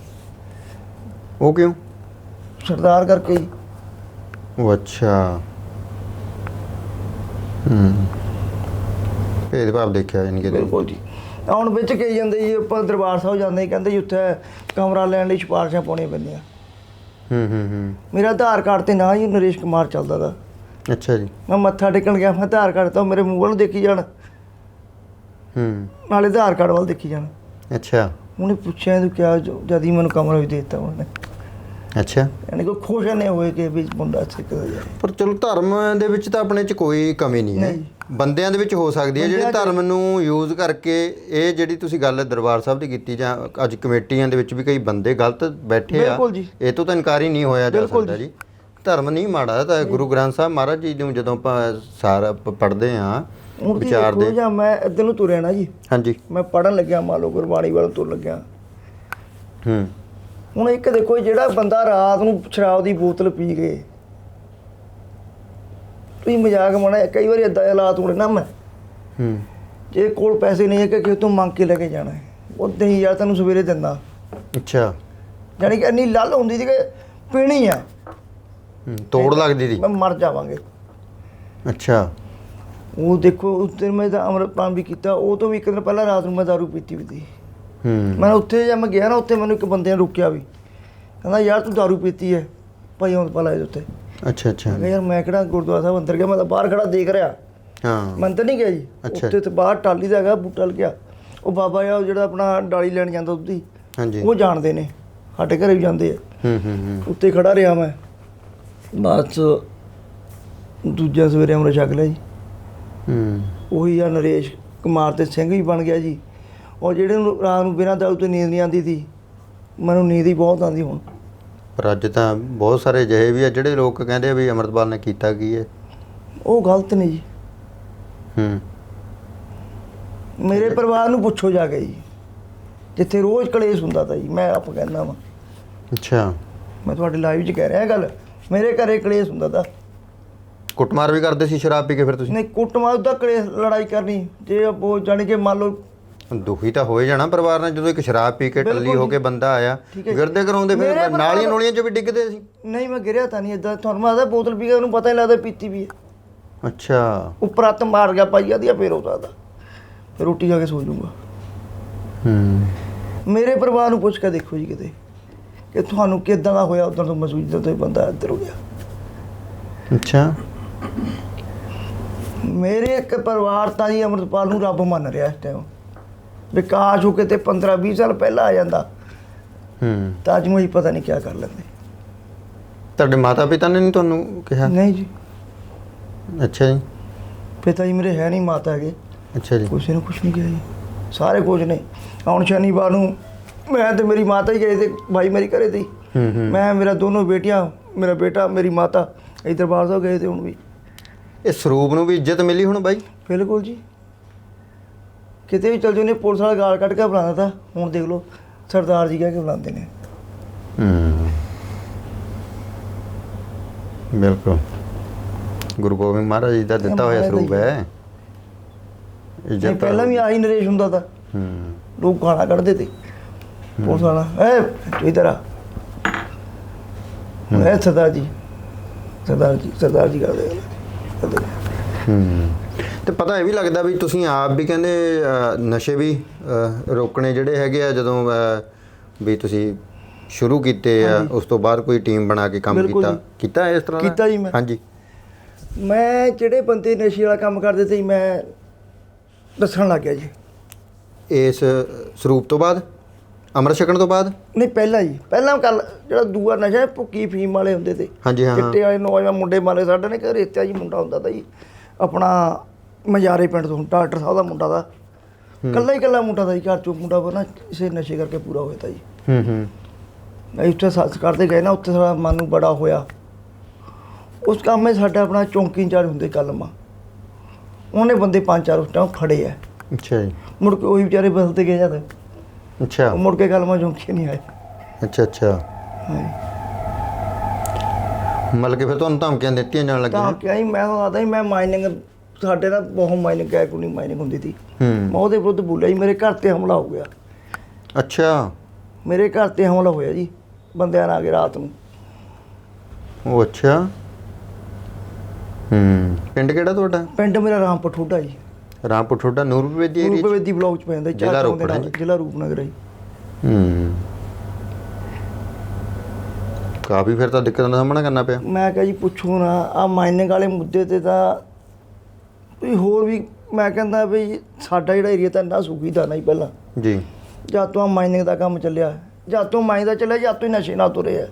Speaker 1: ਉਹ ਕਿਉਂ?
Speaker 2: ਸਰਦਾਰ ਕਰਕੇ ਜੀ
Speaker 1: ਉਹ ਅੱਛਾ। ਹੂੰ। ਭੇਦਭਾਵ ਦੇਖਿਆ ਯਾਨੀ ਕਿ
Speaker 2: ਬਿਲਕੁਲ ਜੀ। ਹੁਣ ਵਿੱਚ ਕਹੀ ਜਾਂਦੇ ਜੀ ਆਪਾਂ ਦਰਬਾਰ ਸਾਹਿਬ ਜਾਂਦੇ ਜੀ, ਕਹਿੰਦੇ ਜੀ ਉੱਥੇ ਕਮਰਾ ਲੈਣ ਲਈ ਸਿਫਾਰਸ਼ਾਂ ਪਾਉਣੀਆਂ ਪੈਂਦੀਆਂ।
Speaker 1: ਹੂੰ ਹੂੰ ਹੂੰ।
Speaker 2: ਮੇਰਾ ਆਧਾਰ ਕਾਰਡ ਤੇ ਨਾ ਜੀ ਨਰੇਸ਼ ਕੁਮਾਰ ਚੱਲਦਾ ਦਾ।
Speaker 1: ਅੱਛਾ ਜੀ।
Speaker 2: ਮੈਂ ਮੱਥਾ ਟੇਕਣ ਗਿਆ ਮੈਂ ਆਧਾਰ ਕਾਰਡ ਤਾਂ ਮੇਰੇ ਮੂੰਹ ਵੱਲ ਦੇਖੀ ਜਾਣ।
Speaker 1: ਹੂੰ।
Speaker 2: ਨਾਲੇ ਆਧਾਰ ਕਾਰਡ ਵੱਲ ਦੇਖੀ ਜਾਣ।
Speaker 1: ਅੱਛਾ।
Speaker 2: ਉਹਨੇ ਪੁੱਛਿਆ ਤੂੰ ਕਿਹਾ ਜੋ- ਜਦ ਹੀ ਮੈਨੂੰ ਕਮਰਾ ਵੀ ਦੇ ਦਿੱਤਾ ਉਹਨੇ।
Speaker 1: ਅੱਛਾ।
Speaker 2: ਯਾਨੀ ਕਿ ਖੁਸ਼ ਨੇ ਹੋਏ ਕਿ ਵੀ ਮੁੰਡਾ ਸਿੱਖ ਦਾ ਜਾਏ
Speaker 1: ਪਰ ਚਲੋ ਧਰਮ ਦੇ ਵਿੱਚ ਤਾਂ ਆਪਣੇ 'ਚ ਕੋਈ ਕਮੀ ਨਹੀਂ ਹੈ।
Speaker 2: ਨਹੀਂ।
Speaker 1: ਬੰਦਿਆਂ ਦੇ ਵਿੱਚ ਹੋ ਸਕਦੀ ਹੈ ਜਿਹੜੇ ਧਰਮ ਨੂੰ ਯੂਜ਼ ਕਰਕੇ ਇਹ ਜਿਹੜੀ ਤੁਸੀਂ ਗੱਲ ਦਰਬਾਰ ਸਾਹਿਬ ਦੀ ਕੀਤੀ ਜਾਂ ਅੱਜ ਕਮੇਟੀਆਂ ਦੇ ਵਿੱਚ ਵੀ ਕਈ ਬੰਦੇ ਗਲਤ ਬੈਠੇ ਆ
Speaker 2: ਜੀ।
Speaker 1: ਇਹ ਤੋਂ ਤਾਂ ਇਨਕਾਰ ਹੀ ਨਹੀਂ ਹੋਇਆ ਜਾ ਸਕਦਾ ਜੀ। ਧਰਮ ਨਹੀਂ ਮਾੜਾ ਤਾਂ ਗੁਰੂ ਗ੍ਰੰਥ ਸਾਹਿਬ ਮਹਾਰਾਜ ਜੀ ਨੂੰ ਜਦੋਂ ਆਪਾਂ ਸਾਰਾ ਪੜ੍ਹਦੇ ਆ ਵਿਚਾਰਦੇ
Speaker 2: ਜਾਂ ਮੈਂ ਇੱਧਰ ਨੂੰ ਤੁਰਿਆ ਨਾ ਜੀ।
Speaker 1: ਹਾਂਜੀ।
Speaker 2: ਮੈਂ ਪੜਨ ਲੱਗਿਆ ਮੰਨ ਲਓ ਗੁਰਬਾਣੀ ਵੱਲ ਤੁਰ ਲੱਗਿਆ।
Speaker 1: ਹੂੰ।
Speaker 2: ਹੁਣ ਇੱਕ ਦੇਖੋ ਜਿਹੜਾ ਬੰਦਾ ਰਾਤ ਨੂੰ ਸ਼ਰਾਬ ਦੀ ਬੋਤਲ ਪੀ ਕੇ ਤੁਸੀਂ ਮਜ਼ਾਕ ਮਣਾ ਕਈ ਵਾਰੀ ਇਦਾਂ ਹਾਲਾਤ ਹੋਣੇ ਨਾ ਮੈਂ।
Speaker 1: ਹੂੰ।
Speaker 2: ਜੇ ਕੋਲ ਪੈਸੇ ਨਹੀਂ ਹੈ ਕਿ ਕਿਸੇ ਤੋਂ ਮੰਗ ਕੇ ਲੈ ਕੇ ਜਾਣਾ ਹੈ। ਉਹ ਨਹੀਂ ਯਾਰ ਤੈਨੂੰ ਸਵੇਰੇ ਦਿੰਦਾ।
Speaker 1: ਅੱਛਾ।
Speaker 2: ਯਾਨੀ ਕਿ ਇੰਨੀ ਲੱਲ ਹੁੰਦੀ ਸੀ ਕਿ ਪੀਣੀ ਆ।
Speaker 1: ਹੂੰ, ਤੋੜ ਲੱਗਦੀ ਸੀ।
Speaker 2: ਮੈਂ ਮਰ ਜਾਵਾਂਗੇ।
Speaker 1: ਅੱਛਾ।
Speaker 2: ਉਹ ਦੇਖੋ ਉਸ ਦਿਨ ਮੈਂ ਤਾਂ ਅੰਮ੍ਰਿਤਪਾਨ ਵੀ ਕੀਤਾ ਉਹ ਤੋਂ ਵੀ ਇੱਕ ਦਿਨ ਪਹਿਲਾਂ ਰਾਤ ਨੂੰ ਮੈਂ ਦਾਰੂ ਪੀਤੀ ਵੀ ਸੀ। ਮੈਂ ਉੱਥੇ ਜਦ ਮੈਂ ਗਿਆ ਨਾ ਉੱਥੇ ਮੈਨੂੰ ਇੱਕ ਬੰਦੇ ਨੇ ਰੋਕਿਆ ਵੀ। ਕਹਿੰਦਾ ਯਾਰ ਤੂੰ ਦਾਰੂ ਪੀਤੀ ਹੈ ਭਾਈ ਹੁਣ ਪਲਾ ਇਹਦੇ ਉੱਤੇ।
Speaker 1: ਅੱਛਾ ਅੱਛਾ।
Speaker 2: ਮੈਂ ਕਿਹਾ ਯਾਰ ਮੈਂ ਕਿਹੜਾ ਗੁਰਦੁਆਰਾ ਸਾਹਿਬ ਅੰਦਰ ਗਿਆ? ਮੈਂ ਤਾਂ ਬਾਹਰ ਖੜਾ ਦੇਖ ਰਿਹਾ।
Speaker 1: ਹਾਂ।
Speaker 2: ਮੈਂ ਅੰਦਰ ਨਹੀਂ ਗਿਆ ਜੀ। ਉੱਥੇ ਤੇ ਬਾਹਰ ਟਾਲੀ ਦਾ ਹੈਗਾ ਬੂਟਾ ਲੱਗਿਆ। ਉਹ ਬਾਬਾ ਆ ਉਹ ਜਿਹੜਾ ਆਪਣਾ ਡਾਲੀ ਲੈਣ ਜਾਂਦਾ ਉਹਦੀ
Speaker 1: ਹਾਂਜੀ।
Speaker 2: ਉਹ ਜਾਣਦੇ ਨੇ। ਸਾਡੇ ਘਰੇ ਵੀ ਜਾਂਦੇ ਆ।
Speaker 1: ਹੂੰ ਹੂੰ ਹੂੰ।
Speaker 2: ਉੱਤੇ ਖੜਾ ਰਿਹਾ ਮੈਂ। ਬਾਅਦ 'ਚ ਦੂਜਾ ਸਵੇਰੇ ਅਮਰ ਛਕ ਲਿਆ ਜੀ।
Speaker 1: ਹੂੰ।
Speaker 2: ਉਹੀ ਆ ਨਰੇਸ਼ ਕੁਮਾਰ ਤੇ ਸਿੰਘ ਵੀ ਬਣ ਗਿਆ ਜੀ। ਔਰ ਜਿਹੜੇ ਨੂੰ ਰਾਤ ਨੂੰ ਬਿਨਾਂ ਦਾਰੂ ਤੋਂ ਨੀਂਦ ਨਹੀਂ ਆਉਂਦੀ ਸੀ ਮੈਨੂੰ ਨੀਂਦ ਹੀ ਬਹੁਤ ਆਉਂਦੀ ਹੁਣ।
Speaker 1: ਪਰ ਅੱਜ ਤਾਂ ਬਹੁਤ ਸਾਰੇ ਅਜਿਹੇ ਵੀ ਆ ਜਿਹੜੇ ਲੋਕ ਕਹਿੰਦੇ ਆ ਵੀ ਅਮਰਤਪਾਲ ਨੇ ਕੀਤਾ ਕੀ ਹੈ।
Speaker 2: ਉਹ ਗਲਤ ਨੇ ਜੀ।
Speaker 1: ਹੂੰ।
Speaker 2: ਮੇਰੇ ਪਰਿਵਾਰ ਨੂੰ ਪੁੱਛੋ ਜਾ ਕੇ ਜੀ। ਜਿੱਥੇ ਰੋਜ਼ ਕਲੇਸ਼ ਹੁੰਦਾ ਤਾ ਜੀ ਮੈਂ ਆਪ ਕਹਿੰਦਾ ਵਾਂ।
Speaker 1: ਅੱਛਾ।
Speaker 2: ਮੈਂ ਤੁਹਾਡੇ ਲਾਈਵ 'ਚ ਕਹਿ ਰਿਹਾ ਇਹ ਗੱਲ ਮੇਰੇ ਘਰੇ ਕਲੇਸ਼ ਹੁੰਦਾ ਤਾ।
Speaker 1: ਕੁੱਟਮਾਰ ਵੀ ਕਰਦੇ ਸੀ ਸ਼ਰਾਬ ਪੀ ਕੇ ਫਿਰ ਤੁਸੀਂ?
Speaker 2: ਨਹੀਂ ਕੁੱਟਮਾਰ ਦਾ ਕਲੇਸ਼ ਲੜਾਈ ਕਰਨੀ। ਜੇ ਉਹ ਜਾਣੀ ਕਿ ਮੰਨ ਲਓ
Speaker 1: ਦੁਖੀ ਤਾਂ ਹੋਏ ਜਾਣਾ ਪਰਿਵਾਰ ਨਾਲ ਜਦੋਂ ਇੱਕ ਸ਼ਰਾਬ ਪੀ ਕੇ ਟੱਲੀ ਹੋ
Speaker 2: ਜੀ।
Speaker 1: ਕੇ ਬੰਦਾ ਆਇਆ
Speaker 2: ਠੀਕ ਹੈ ਜੀ।
Speaker 1: ਗਿਰਦੇ ਕਰਾਉਂਦੇ
Speaker 2: ਮੇਰੇ
Speaker 1: ਫਿਰ
Speaker 2: ਪਰਿਵਾਰ-
Speaker 1: ਨਾਲੀਆਂ ਨੂਲੀਆਂ 'ਚ ਵੀ ਡਿੱਗਦੇ ਸੀ?
Speaker 2: ਨਹੀਂ ਮੈਂ ਗਿਰਿਆ ਤਾਂ ਨਹੀਂ ਇਦਾਂ ਤੁਹਾਨੂੰ ਮੈਂ ਆਦਾ ਬੋਤਲ ਪੀ ਕੇ ਉਹਨੂੰ ਪਤਾ ਹੀ ਲੱਗਦਾ ਪੀਤੀ ਵੀ ਹੈ।
Speaker 1: ਅੱਛਾ।
Speaker 2: ਉੱਪਰ ਹੱਥ ਮਾਰ ਗਿਆ ਪਾਈ ਆਦੀ ਫੇਰ ਹੋ ਸਕਦਾ ਫਿਰ ਰੋਟੀ ਖਾ ਕੇ ਸੋ ਜਾਊਗਾ।
Speaker 1: ਹੂੰ।
Speaker 2: ਮੇਰੇ ਪਰਿਵਾਰ ਨੂੰ ਪੁੱਛ ਕੇ ਦੇਖੋ ਜੀ ਕਿਤੇ ਕਿ ਤੁਹਾਨੂੰ ਕਿਦਾਂ ਦਾ ਹੋਇਆ ਉਦੋਂ ਤੋਂ ਮਹਿਸੂਸ ਜਦੋਂ ਤੋਂ ਇਹ ਬੰਦਾ ਇੱਧਰ ਹੋ ਗਿਆ।
Speaker 1: ਅੱਛਾ।
Speaker 2: ਮੇਰੇ ਇੱਕ ਪਰਿਵਾਰ ਤਾਂ ਜੀ ਅਮਰਪਾਲ ਨੂੰ ਰੱਬ ਮੰਨ ਰਿਹਾ ਇਸ ਟਾਈਮ ਵਿਕਾਸ ਹੋ ਕੇ ਤੇ 15 20 ਸਾਲ ਪਹਿਲਾਂ ਆ ਜਾਂਦਾ।
Speaker 1: ਹੂੰ।
Speaker 2: ਤਾਂ ਅੱਜ ਮੈਨੂੰ ਪਤਾ ਨਹੀਂ ਕੀ ਕਰ ਲੈਂਦੇ।
Speaker 1: ਤੁਹਾਡੇ ਮਾਤਾ ਪਿਤਾ ਨੇ ਨਹੀਂ ਤੁਹਾਨੂੰ ਕਿਹਾ?
Speaker 2: ਨਹੀਂ ਜੀ।
Speaker 1: ਅੱਛਾ ਜੀ।
Speaker 2: ਪਿਤਾ ਜੀ ਮੇਰੇ ਹੈ ਨਹੀਂ ਮਾਤਾ ਹੈਗੇ।
Speaker 1: ਅੱਛਾ ਜੀ।
Speaker 2: ਕਿਸੇ ਨੂੰ ਕੁਝ ਨਹੀਂ ਕਿਹਾ ਜੀ। ਸਾਰੇ ਕੁਝ ਨੇ। ਹੁਣ ਸ਼ਨੀਵਾਰ ਨੂੰ ਮੈਂ ਤੇ ਮੇਰੀ ਮਾਤਾ ਹੀ ਗਏ ਤੇ ਭਾਈ ਮੇਰੀ ਘਰੇ ਤੇ
Speaker 1: ਹੂੰ। ਹੂੰ
Speaker 2: ਮੈਂ ਮੇਰਾ ਦੋਨੋਂ ਬੇਟੀਆਂ ਮੇਰਾ ਬੇਟਾ ਮੇਰੀ ਮਾਤਾ ਇਹ ਦਰਬਾਰ ਸਾਹਿਬ ਗਏ ਤੇ ਹੁਣ ਵੀ।
Speaker 1: ਇਹ ਸਰੂਪ ਨੂੰ ਵੀ ਇੱਜ਼ਤ ਮਿਲੀ ਹੁਣ ਬਾਈ?
Speaker 2: ਬਿਲਕੁਲ ਜੀ। ਕਿਤੇ ਵੀ ਚਲ ਜਾਓ ਨੇ ਪੁਲਿਸ ਵਾਲਾ ਗਾਲ ਕੱਢ ਕੇ ਬੁਲਾਉਂਦਾ ਤਾ ਹੁਣ ਦੇਖ ਲਓ ਸਰਦਾਰ ਜੀ ਕਹਿ ਕੇ ਬੁਲਾਉਂਦੇ ਨੇ।
Speaker 1: ਹੂੰ। ਬਿਲਕੁਲ। ਗੁਰੂ ਗੋਬਿੰਦ ਮਹਾਰਾਜ ਜੀ ਦਾ ਦਿੱਤਾ ਹੋਇਆ ਸਰੂਪ
Speaker 2: ਹੀ
Speaker 1: ਹੈ।
Speaker 2: ਨਹੀਂ
Speaker 1: ਇੱਜ਼ਤ
Speaker 2: ਪਹਿਲਾਂ ਵੀ ਆਹੀ ਨਰੇਸ਼ ਹੁੰਦਾ ਤਾਂ
Speaker 1: ਹੂੰ।
Speaker 2: ਲੋਕ ਗਾਣਾ ਕੱਢਦੇ ਤੇ। ਪੁਲਿਸ ਵਾਲਾ ਏ ਤੂੰ ਇਧਰ ਆ। ਇਹ ਸਰਦਾਰ ਜੀ। ਸਰਦਾਰ ਜੀ ਸਰਦਾਰ ਜੀ ਕਰਦੇ
Speaker 1: ਹੂੰ। ਤੇ ਪਤਾ ਇਹ ਵੀ ਲੱਗਦਾ ਵੀ ਤੁਸੀਂ ਆਪ ਵੀ ਕਹਿੰਦੇ ਨਸ਼ੇ ਵੀ ਰੋਕਣੇ ਜਿਹੜੇ ਹੈਗੇ ਆ ਜਦੋਂ ਵੀ ਤੁਸੀਂ ਸ਼ੁਰੂ ਕੀਤੇ ਆ ਉਸ ਤੋਂ ਬਾਅਦ ਕੋਈ ਟੀਮ ਬਣਾ ਕੇ ਕੰਮ ਕੀਤਾ। ਕੀਤਾ ਇਸ ਤਰ੍ਹਾਂ?
Speaker 2: ਕੀਤਾ ਜੀ ਮੈਂ।
Speaker 1: ਹਾਂਜੀ।
Speaker 2: ਮੈਂ ਜਿਹੜੇ ਬੰਦੇ ਨਸ਼ੇ ਵਾਲਾ ਕੰਮ ਕਰਦੇ ਸੀ ਮੈਂ ਦੱਸਣ ਲੱਗ ਗਿਆ ਜੀ।
Speaker 1: ਇਸ ਸਰੂਪ ਤੋਂ ਬਾਅਦ? ਅੰਮ੍ਰਿਤ ਛਕਣ ਤੋਂ ਬਾਅਦ?
Speaker 2: ਨਹੀਂ ਪਹਿਲਾਂ ਜੀ। ਪਹਿਲਾਂ ਕੱਲ ਜਿਹੜਾ ਦੂਆ ਨਸ਼ਾ ਭੁੱਕੀ ਫੀਮ ਵਾਲੇ ਹੁੰਦੇ ਤੇ।
Speaker 1: ਹਾਂਜੀ ਹਾਂ
Speaker 2: ਚਿੱਟੇ ਵਾਲੇ ਨੌਜਵਾਨ ਮੁੰਡੇ ਮਾਰੇ ਸਾਡੇ ਨੇ ਕਿ ਰੇਤਿਆ ਜੀ ਮੁੰਡਾ ਹੁੰਦਾ ਤਾਂ ਜੀ। ਆਪਣਾ ਮਜਾਰੇ ਪਿੰਡ ਤੋਂ ਡਾਕਟਰ ਸਾਹਿਬ ਦਾ ਮੁੰਡਾ ਦਾ। ਕੱਲਾ ਹੀ ਕੱਲਾ ਮੁੰਡਾ ਦਾ ਜੀ ਘਰ ਚੋਂ ਮੁੰਡਾ ਬਣਾ ਇਸੇ ਨਸ਼ੇ ਕਰਕੇ ਪੂਰਾ ਹੋਇਆ ਤਾਂ ਜੀ।
Speaker 1: ਹੂੰ ਹੂੰ।
Speaker 2: ਅਸੀਂ ਉੱਥੇ ਸੱਸ ਕਰਦੇ ਗਏ ਨਾ ਉੱਥੇ ਸਾਡਾ ਮਨ ਨੂੰ ਬੜਾ ਹੋਇਆ। ਉਸ ਕੰਮ ਵਿੱਚ ਸਾਡਾ ਆਪਣਾ ਚੌਂਕੀ ਇੰਚਾਰਜ ਹੁੰਦੇ ਕਲਮਾ ਉਹਨੇ ਬੰਦੇ ਪੰਜ ਚਾਰ ਉਸ ਟਾਈਮ ਖੜੇ ਆ।
Speaker 1: ਅੱਛਾ ਜੀ।
Speaker 2: ਮੁੜ ਕੇ ਉਹੀ ਵਿਚਾਰੇ ਬਦਲਦੇ ਗਏ ਜਦ।
Speaker 1: ਅੱਛਾ।
Speaker 2: ਉਹ ਮੁੜ ਕੇ ਕਲਮਾ ਚੌਂਕੀ ਨਹੀਂ ਆਏ।
Speaker 1: ਅੱਛਾ ਅੱਛਾ। ਮਤਲਬ ਕਿ ਫਿਰ ਤੁਹਾਨੂੰ ਧਮਕੀਆਂ ਦਿੱਤੀਆਂ ਜਾਣ
Speaker 2: ਤਾਂ
Speaker 1: ਲੱਗੀਆਂ?
Speaker 2: ਕਿਹਾ ਸੀ ਮੈਂ ਤਾਂ ਆਦਾ ਸੀ ਮੈਂ ਮਾਈਨਿੰਗ ਸਾਡੇ ਨਾਲ ਬਹੁਤ ਮਾਈਨਿੰਗ ਹੈ ਕੋਈ ਮਾਈਨਿੰਗ ਹੁੰਦੀ ਸੀ। ਮੈਂ ਉਹਦੇ ਵਿਰੁੱਧ ਬੋਲਿਆ ਜੀ ਮੇਰੇ ਘਰ ਤੇ ਹਮਲਾ ਹੋ ਗਿਆ।
Speaker 1: ਅੱਛਾ।
Speaker 2: ਮੇਰੇ ਘਰ ਤੇ ਹਮਲਾ ਹੋਇਆ ਜੀ ਬੰਦਿਆਂ ਨਾਲ ਆ ਕੇ ਰਾਤ ਨੂੰ।
Speaker 1: ਉਹ ਅੱਛਾ। ਹੂੰ ਪਿੰਡ ਕਿਹੜਾ ਤੁਹਾਡਾ?
Speaker 2: ਪਿੰਡ ਮੇਰਾ ਰਾਮਪੁਰ ਠੋਡਾ ਜੀ।
Speaker 1: ਰਾਮਪੁਰ ਠੋਡਾ ਨੂਰਪੁਰ ਦੀ ਏਰੀਆ
Speaker 2: ਰੂਪਵੇਦੀ ਬਲਾਕ ਚ ਪੈਂਦਾ ਜੀ,
Speaker 1: ਜ਼ਿਲ੍ਹਾ
Speaker 2: ਦੇ
Speaker 1: ਰੋਪੜ।
Speaker 2: ਜ਼ਿਲ੍ਹਾ ਰੂਪਨਗਰ ਹੈ ਜੀ।
Speaker 1: ਹੂੰ। ਕਾਫੀ ਫਿਰ ਤਾਂ ਦਿੱਕਤਾਂ ਦਾ ਸਾਹਮਣਾ ਕਰਨਾ ਪਿਆ।
Speaker 2: ਮੈਂ ਕਿਹਾ ਜੀ ਪੁੱਛੋ ਨਾ ਆ ਮਾਈਨਿੰਗ ਵਾਲੇ ਮੁੱਦੇ ਤੇ ਤਾਂ ਕੋਈ ਹੋਰ ਵੀ ਮੈਂ ਕਹਿੰਦਾ ਵੀ ਸਾਡਾ ਜਿਹੜਾ ਏਰੀਆ ਤਾਂ ਨਾ ਸੁਖੀ ਦਾ ਨਹੀਂ ਪਹਿਲਾਂ।
Speaker 1: ਜੀ।
Speaker 2: ਜਦ ਤੋਂ ਮਾਈਨਿੰਗ ਦਾ ਕੰਮ ਚੱਲਿਆ ਜਦ ਤੋਂ ਮਾਈਨਿੰਗ ਦਾ ਚੱਲਿਆ ਜਦ ਤੋਂ ਹੀ ਨਸ਼ੇ ਨਾਲ ਤੁਰੇ ਆ।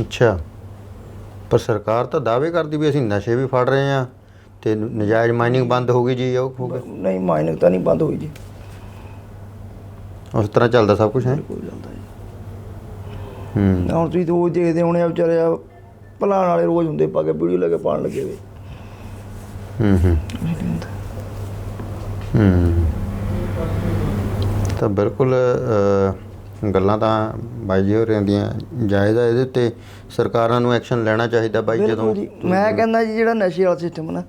Speaker 1: ਅੱਛਾ। ਪਰ ਸਰਕਾਰ ਤਾਂ ਦਾਅਵੇ ਕਰਦੀ ਵੀ ਅਸੀਂ ਨਸ਼ੇ ਵੀ ਫੜ ਰਹੇ ਹਾਂ ਤੇ ਨਜਾਇਜ਼ ਮਾਈਨਿੰਗ ਬੰਦ ਹੋ ਗਈ ਜੀ ਉਹ ਹੋ ਗਿਆ।
Speaker 2: ਨਹੀਂ ਮਾਈਨਿੰਗ ਤਾਂ ਨਹੀਂ ਬੰਦ ਹੋਈ ਜੀ।
Speaker 1: ਉਸ ਤਰ੍ਹਾਂ ਚੱਲਦਾ ਸਭ ਕੁਝ ਹੈ?
Speaker 2: ਕੋਈ ਜਾਂਦਾ ਜੀ।
Speaker 1: ਹੂੰ।
Speaker 2: ਹੁਣ ਤੁਸੀਂ ਰੋਜ਼ ਦੇਖਦੇ ਹੋਣੇ ਆ ਵਿਚਾਰੇ ਆ ਭਲਾਣ ਵਾਲੇ ਰੋਜ਼ ਹੁੰਦੇ ਪਾ ਕੇ ਵੀਡੀਓ ਲੈ ਕੇ ਪਾਣ ਲੱਗੇ ਵੇ
Speaker 1: ਤਾਂ ਬਿਲਕੁਲ ਗੱਲਾਂ ਤਾਂ ਬਾਈ ਜੀ ਹੋਰਾਂ ਦੀਆਂ ਜਾਇਜ਼ ਆ ਇਹਦੇ ਉੱਤੇ ਸਰਕਾਰਾਂ ਨੂੰ ਐਕਸ਼ਨ ਲੈਣਾ ਚਾਹੀਦਾ ਬਾਈ ਜਦੋਂ
Speaker 2: ਮੈਂ ਕਹਿੰਦਾ ਜੀ ਜਿਹੜਾ ਨਸ਼ੇ ਵਾਲਾ ਸਿਸਟਮ ਨਾ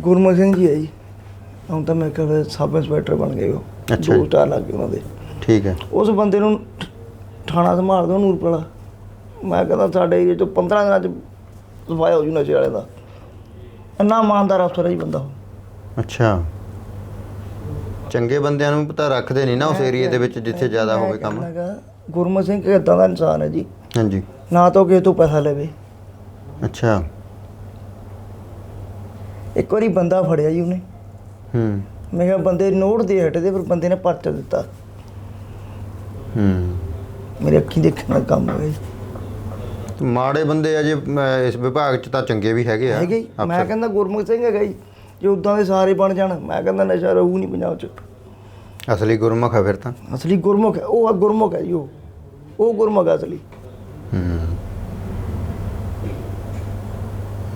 Speaker 2: ਗੁਰਮੁਖ ਸਿੰਘ ਜੀ ਹੈ ਜੀ ਹੁਣ ਤਾਂ ਮੈਂ ਕਹਿੰਦਾ ਸਬ ਇੰਸਪੈਕਟਰ ਬਣ ਗਏ ਉਹ।
Speaker 1: ਅੱਛਾ
Speaker 2: ਦੋ। ਸਟਾਰ ਲੱਗ ਗਏ ਉਹਨਾਂ ਦੇ।
Speaker 1: ਠੀਕ ਹੈ।
Speaker 2: ਉਸ ਬੰਦੇ ਨੂੰ ਥਾਣਾ ਸੰਭਾਲ ਦੋ ਨੂਰਪੁਰਾ ਮੈਂ ਕਹਿੰਦਾ ਸਾਡੇ ਏਰੀਏ ਚੋਂ 15 ਦਿਨਾਂ ਚ ਸਫਾਇਆ ਹੋ ਜੂ ਨਸ਼ੇ ਵਾਲੇ ਦਾ। ਇੰਨਾ ਇਮਾਨਦਾਰ ਅਫਸਰ ਹੈ ਜੀ ਬੰਦਾ ਉਹ।
Speaker 1: ਅੱਛਾ। ਚੰਗੇ ਬੰਦਿਆਂ ਨੂੰ ਪਤਾ ਰੱਖਦੇ ਨਹੀਂ ਨਾ ਉਸ ਏਰੀਆ ਦੇ ਵਿੱਚ ਜਿੱਥੇ ਜ਼ਿਆਦਾ
Speaker 2: ਮੈਂ
Speaker 1: ਹੋਵੇ ਕੰਮ।
Speaker 2: ਕਹਿੰਦਾ ਗਾ, ਗੁਰਮੁਖ ਸਿੰਘ ਇਦਾਂ ਦਾ ਇਨਸਾਨ ਹੈ ਜੀ।
Speaker 1: ਹਾਂਜੀ।
Speaker 2: ਨਾ ਤਾਂ ਉਹ ਕਿਸੇ ਤੋਂ ਪੈਸਾ ਲਵੇ।
Speaker 1: ਅੱਛਾ।
Speaker 2: ਇੱਕ ਵਾਰੀ ਬੰਦਾ ਫੜਿਆ ਜੀ ਉਹਨੇ।
Speaker 1: ਹੂੰ।
Speaker 2: ਮੈਂ ਕਿਹਾ ਬੰਦੇ ਨੋਟ ਦੇ ਹਟਦੇ ਪਰ ਬੰਦੇ ਨੇ ਪਰਚਾ ਦਿੱਤਾ।
Speaker 1: ਹੂੰ।
Speaker 2: ਮੇਰੀ ਅੱਖੀਂ ਦੇਖਣ ਕੰਮ ਹੋਇਆ ਜੀ।
Speaker 1: ਮਾੜੇ ਬੰਦੇ ਅਜੇ ਇਸ ਵਿਭਾਗ 'ਚ ਤਾਂ ਚੰਗੇ ਵੀ ਹੈਗੇ ਆ।
Speaker 2: ਹੈਗੇ। ਮੈਂ
Speaker 1: ਅਫਸਰ।
Speaker 2: ਕਹਿੰਦਾ ਗੁਰਮੁਖ ਸਿੰਘ ਹੈਗਾ ਜੀ ਜੇ ਉਦਾਂ ਦੇ ਸਾਰੇ ਬਣ ਜਾਣ ਮੈਂ ਕਹਿੰਦਾ ਨਸ਼ਾ ਰਹੂ ਨਹੀਂ ਪੰਜਾਬ 'ਚ।
Speaker 1: ਅਸਲੀ ਗੁਰਮੁਖ ਆ ਫਿਰ ਤਾਂ।
Speaker 2: ਅਸਲੀ ਗੁਰਮੁਖ ਹੈ ਉਹ ਆ ਗੁਰਮੁਖ ਹੈ ਜੀ ਉਹ। ਉਹ ਗੁਰਮੁਖ ਹੈ ਅਸਲੀ।
Speaker 1: ਹੂੰ।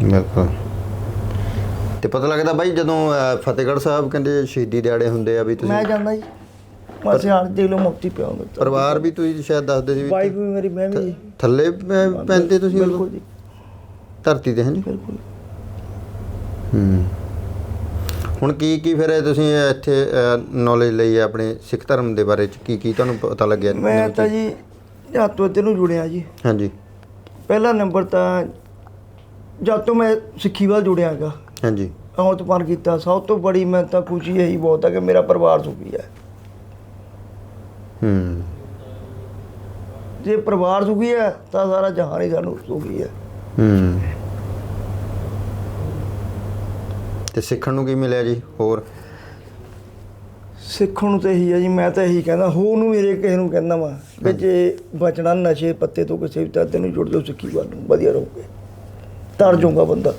Speaker 1: ਬਿਲਕੁਲ। ਤੇ ਪਤਾ ਲੱਗਦਾ ਬਾਈ ਜਦੋਂ ਫਤਿਹਗੜ੍ਹ ਸਾਹਿਬ ਕਹਿੰਦੇ ਸ਼ਹੀਦੀ ਦਿਹਾੜੇ ਹੁੰਦੇ ਆ ਵੀ
Speaker 2: ਮੈਂ
Speaker 1: ਤੁਸੀਂ
Speaker 2: ਜਾਂਦਾ ਜੀ। ਮੈਂ ਸਿਆਣ ਦੇ ਲੋ ਮੁਕਤੀ ਪਿਆਉਂਦਾ
Speaker 1: ਪਰਿਵਾਰ ਵੀ ਤੁਸੀਂ ਸ਼ਾਇਦ ਦੱਸਦੇ ਸੀ
Speaker 2: ਵਾਈਫ ਵੀ ਮੇਰੀ ਮੈਂ ਵੀ ਜੀ।
Speaker 1: ਥੱਲੇ ਪੈਂਦੇ ਤੁਸੀਂ?
Speaker 2: ਬਿਲਕੁਲ ਜੀ।
Speaker 1: ਧਰਤੀ ਤੇ ਹਾਂਜੀ
Speaker 2: ਬਿਲਕੁਲ।
Speaker 1: ਹੂੰ। ਹੁਣ ਕੀ ਕੀ ਫਿਰ ਤੁਸੀਂ ਇੱਥੇ ਨੌਲੇਜ ਲਈ ਹੈ ਆਪਣੇ ਸਿੱਖ ਧਰਮ ਦੇ ਬਾਰੇ ਚ? ਕੀ ਕੀ ਤੁਹਾਨੂੰ ਪਤਾ ਲੱਗਿਆ?
Speaker 2: ਮੈਂ ਤਾਂ? ਜੀ ਜਾਤੋਂ ਤੇ ਨੂੰ ਜੁੜਿਆ ਜੀ।
Speaker 1: ਹਾਂਜੀ।
Speaker 2: ਪਹਿਲਾ ਨੰਬਰ ਤਾਂ ਜਦ ਤੋਂ ਮੈਂ ਸਿੱਖੀ ਵੱਲ ਜੁੜਿਆ ਹੈਗਾ
Speaker 1: ਹਾਂਜੀ।
Speaker 2: ਅਮਰਤਪਾਨ ਕੀਤਾ। ਸਭ ਤੋਂ ਬੜੀ ਮੈਂ ਤਾਂ ਖੁਸ਼ੀ ਇਹੀ ਬਹੁਤ ਹੈ ਕਿ ਮੇਰਾ ਪਰਿਵਾਰ ਸੁਖੀ ਹੈ।
Speaker 1: ਹੂੰ।
Speaker 2: ਜੇ ਪਰਿਵਾਰ ਸੁਖੀ ਹੈ ਤਾਂ ਸਾਰਾ ਜਹਾਨ ਹੀ ਸਾਨੂੰ ਸੁਖੀ ਹੈ।
Speaker 1: ਹੂੰ। ਤੇ ਸਿੱਖਣ ਨੂੰ ਕੀ ਮਿਲਿਆ ਜੀ ਹੋਰ?
Speaker 2: ਸਿੱਖਣ ਨੂੰ ਤਾਂ ਇਹੀ ਹੈ ਜੀ ਮੈਂ ਤਾਂ ਇਹੀ ਕਹਿੰਦਾ ਹੋ ਨੂੰ ਮੇਰੇ ਕਿਸੇ ਨੂੰ ਕਹਿੰਦਾ ਵਾ ਕਿ ਜੇ ਬਚਣਾ ਨਸ਼ੇ ਪੱਤੇ ਤੋਂ ਕਿਸੇ ਵੀ ਤਰ੍ਹਾਂ ਤੈਨੂੰ ਜੁੜ ਜਾਓ ਸਿੱਖੀ ਵੱਲ ਨੂੰ ਵਧੀਆ ਰਹੋਗੇ। ਤਰ ਜਾਊਗਾ ਬੰਦਾ।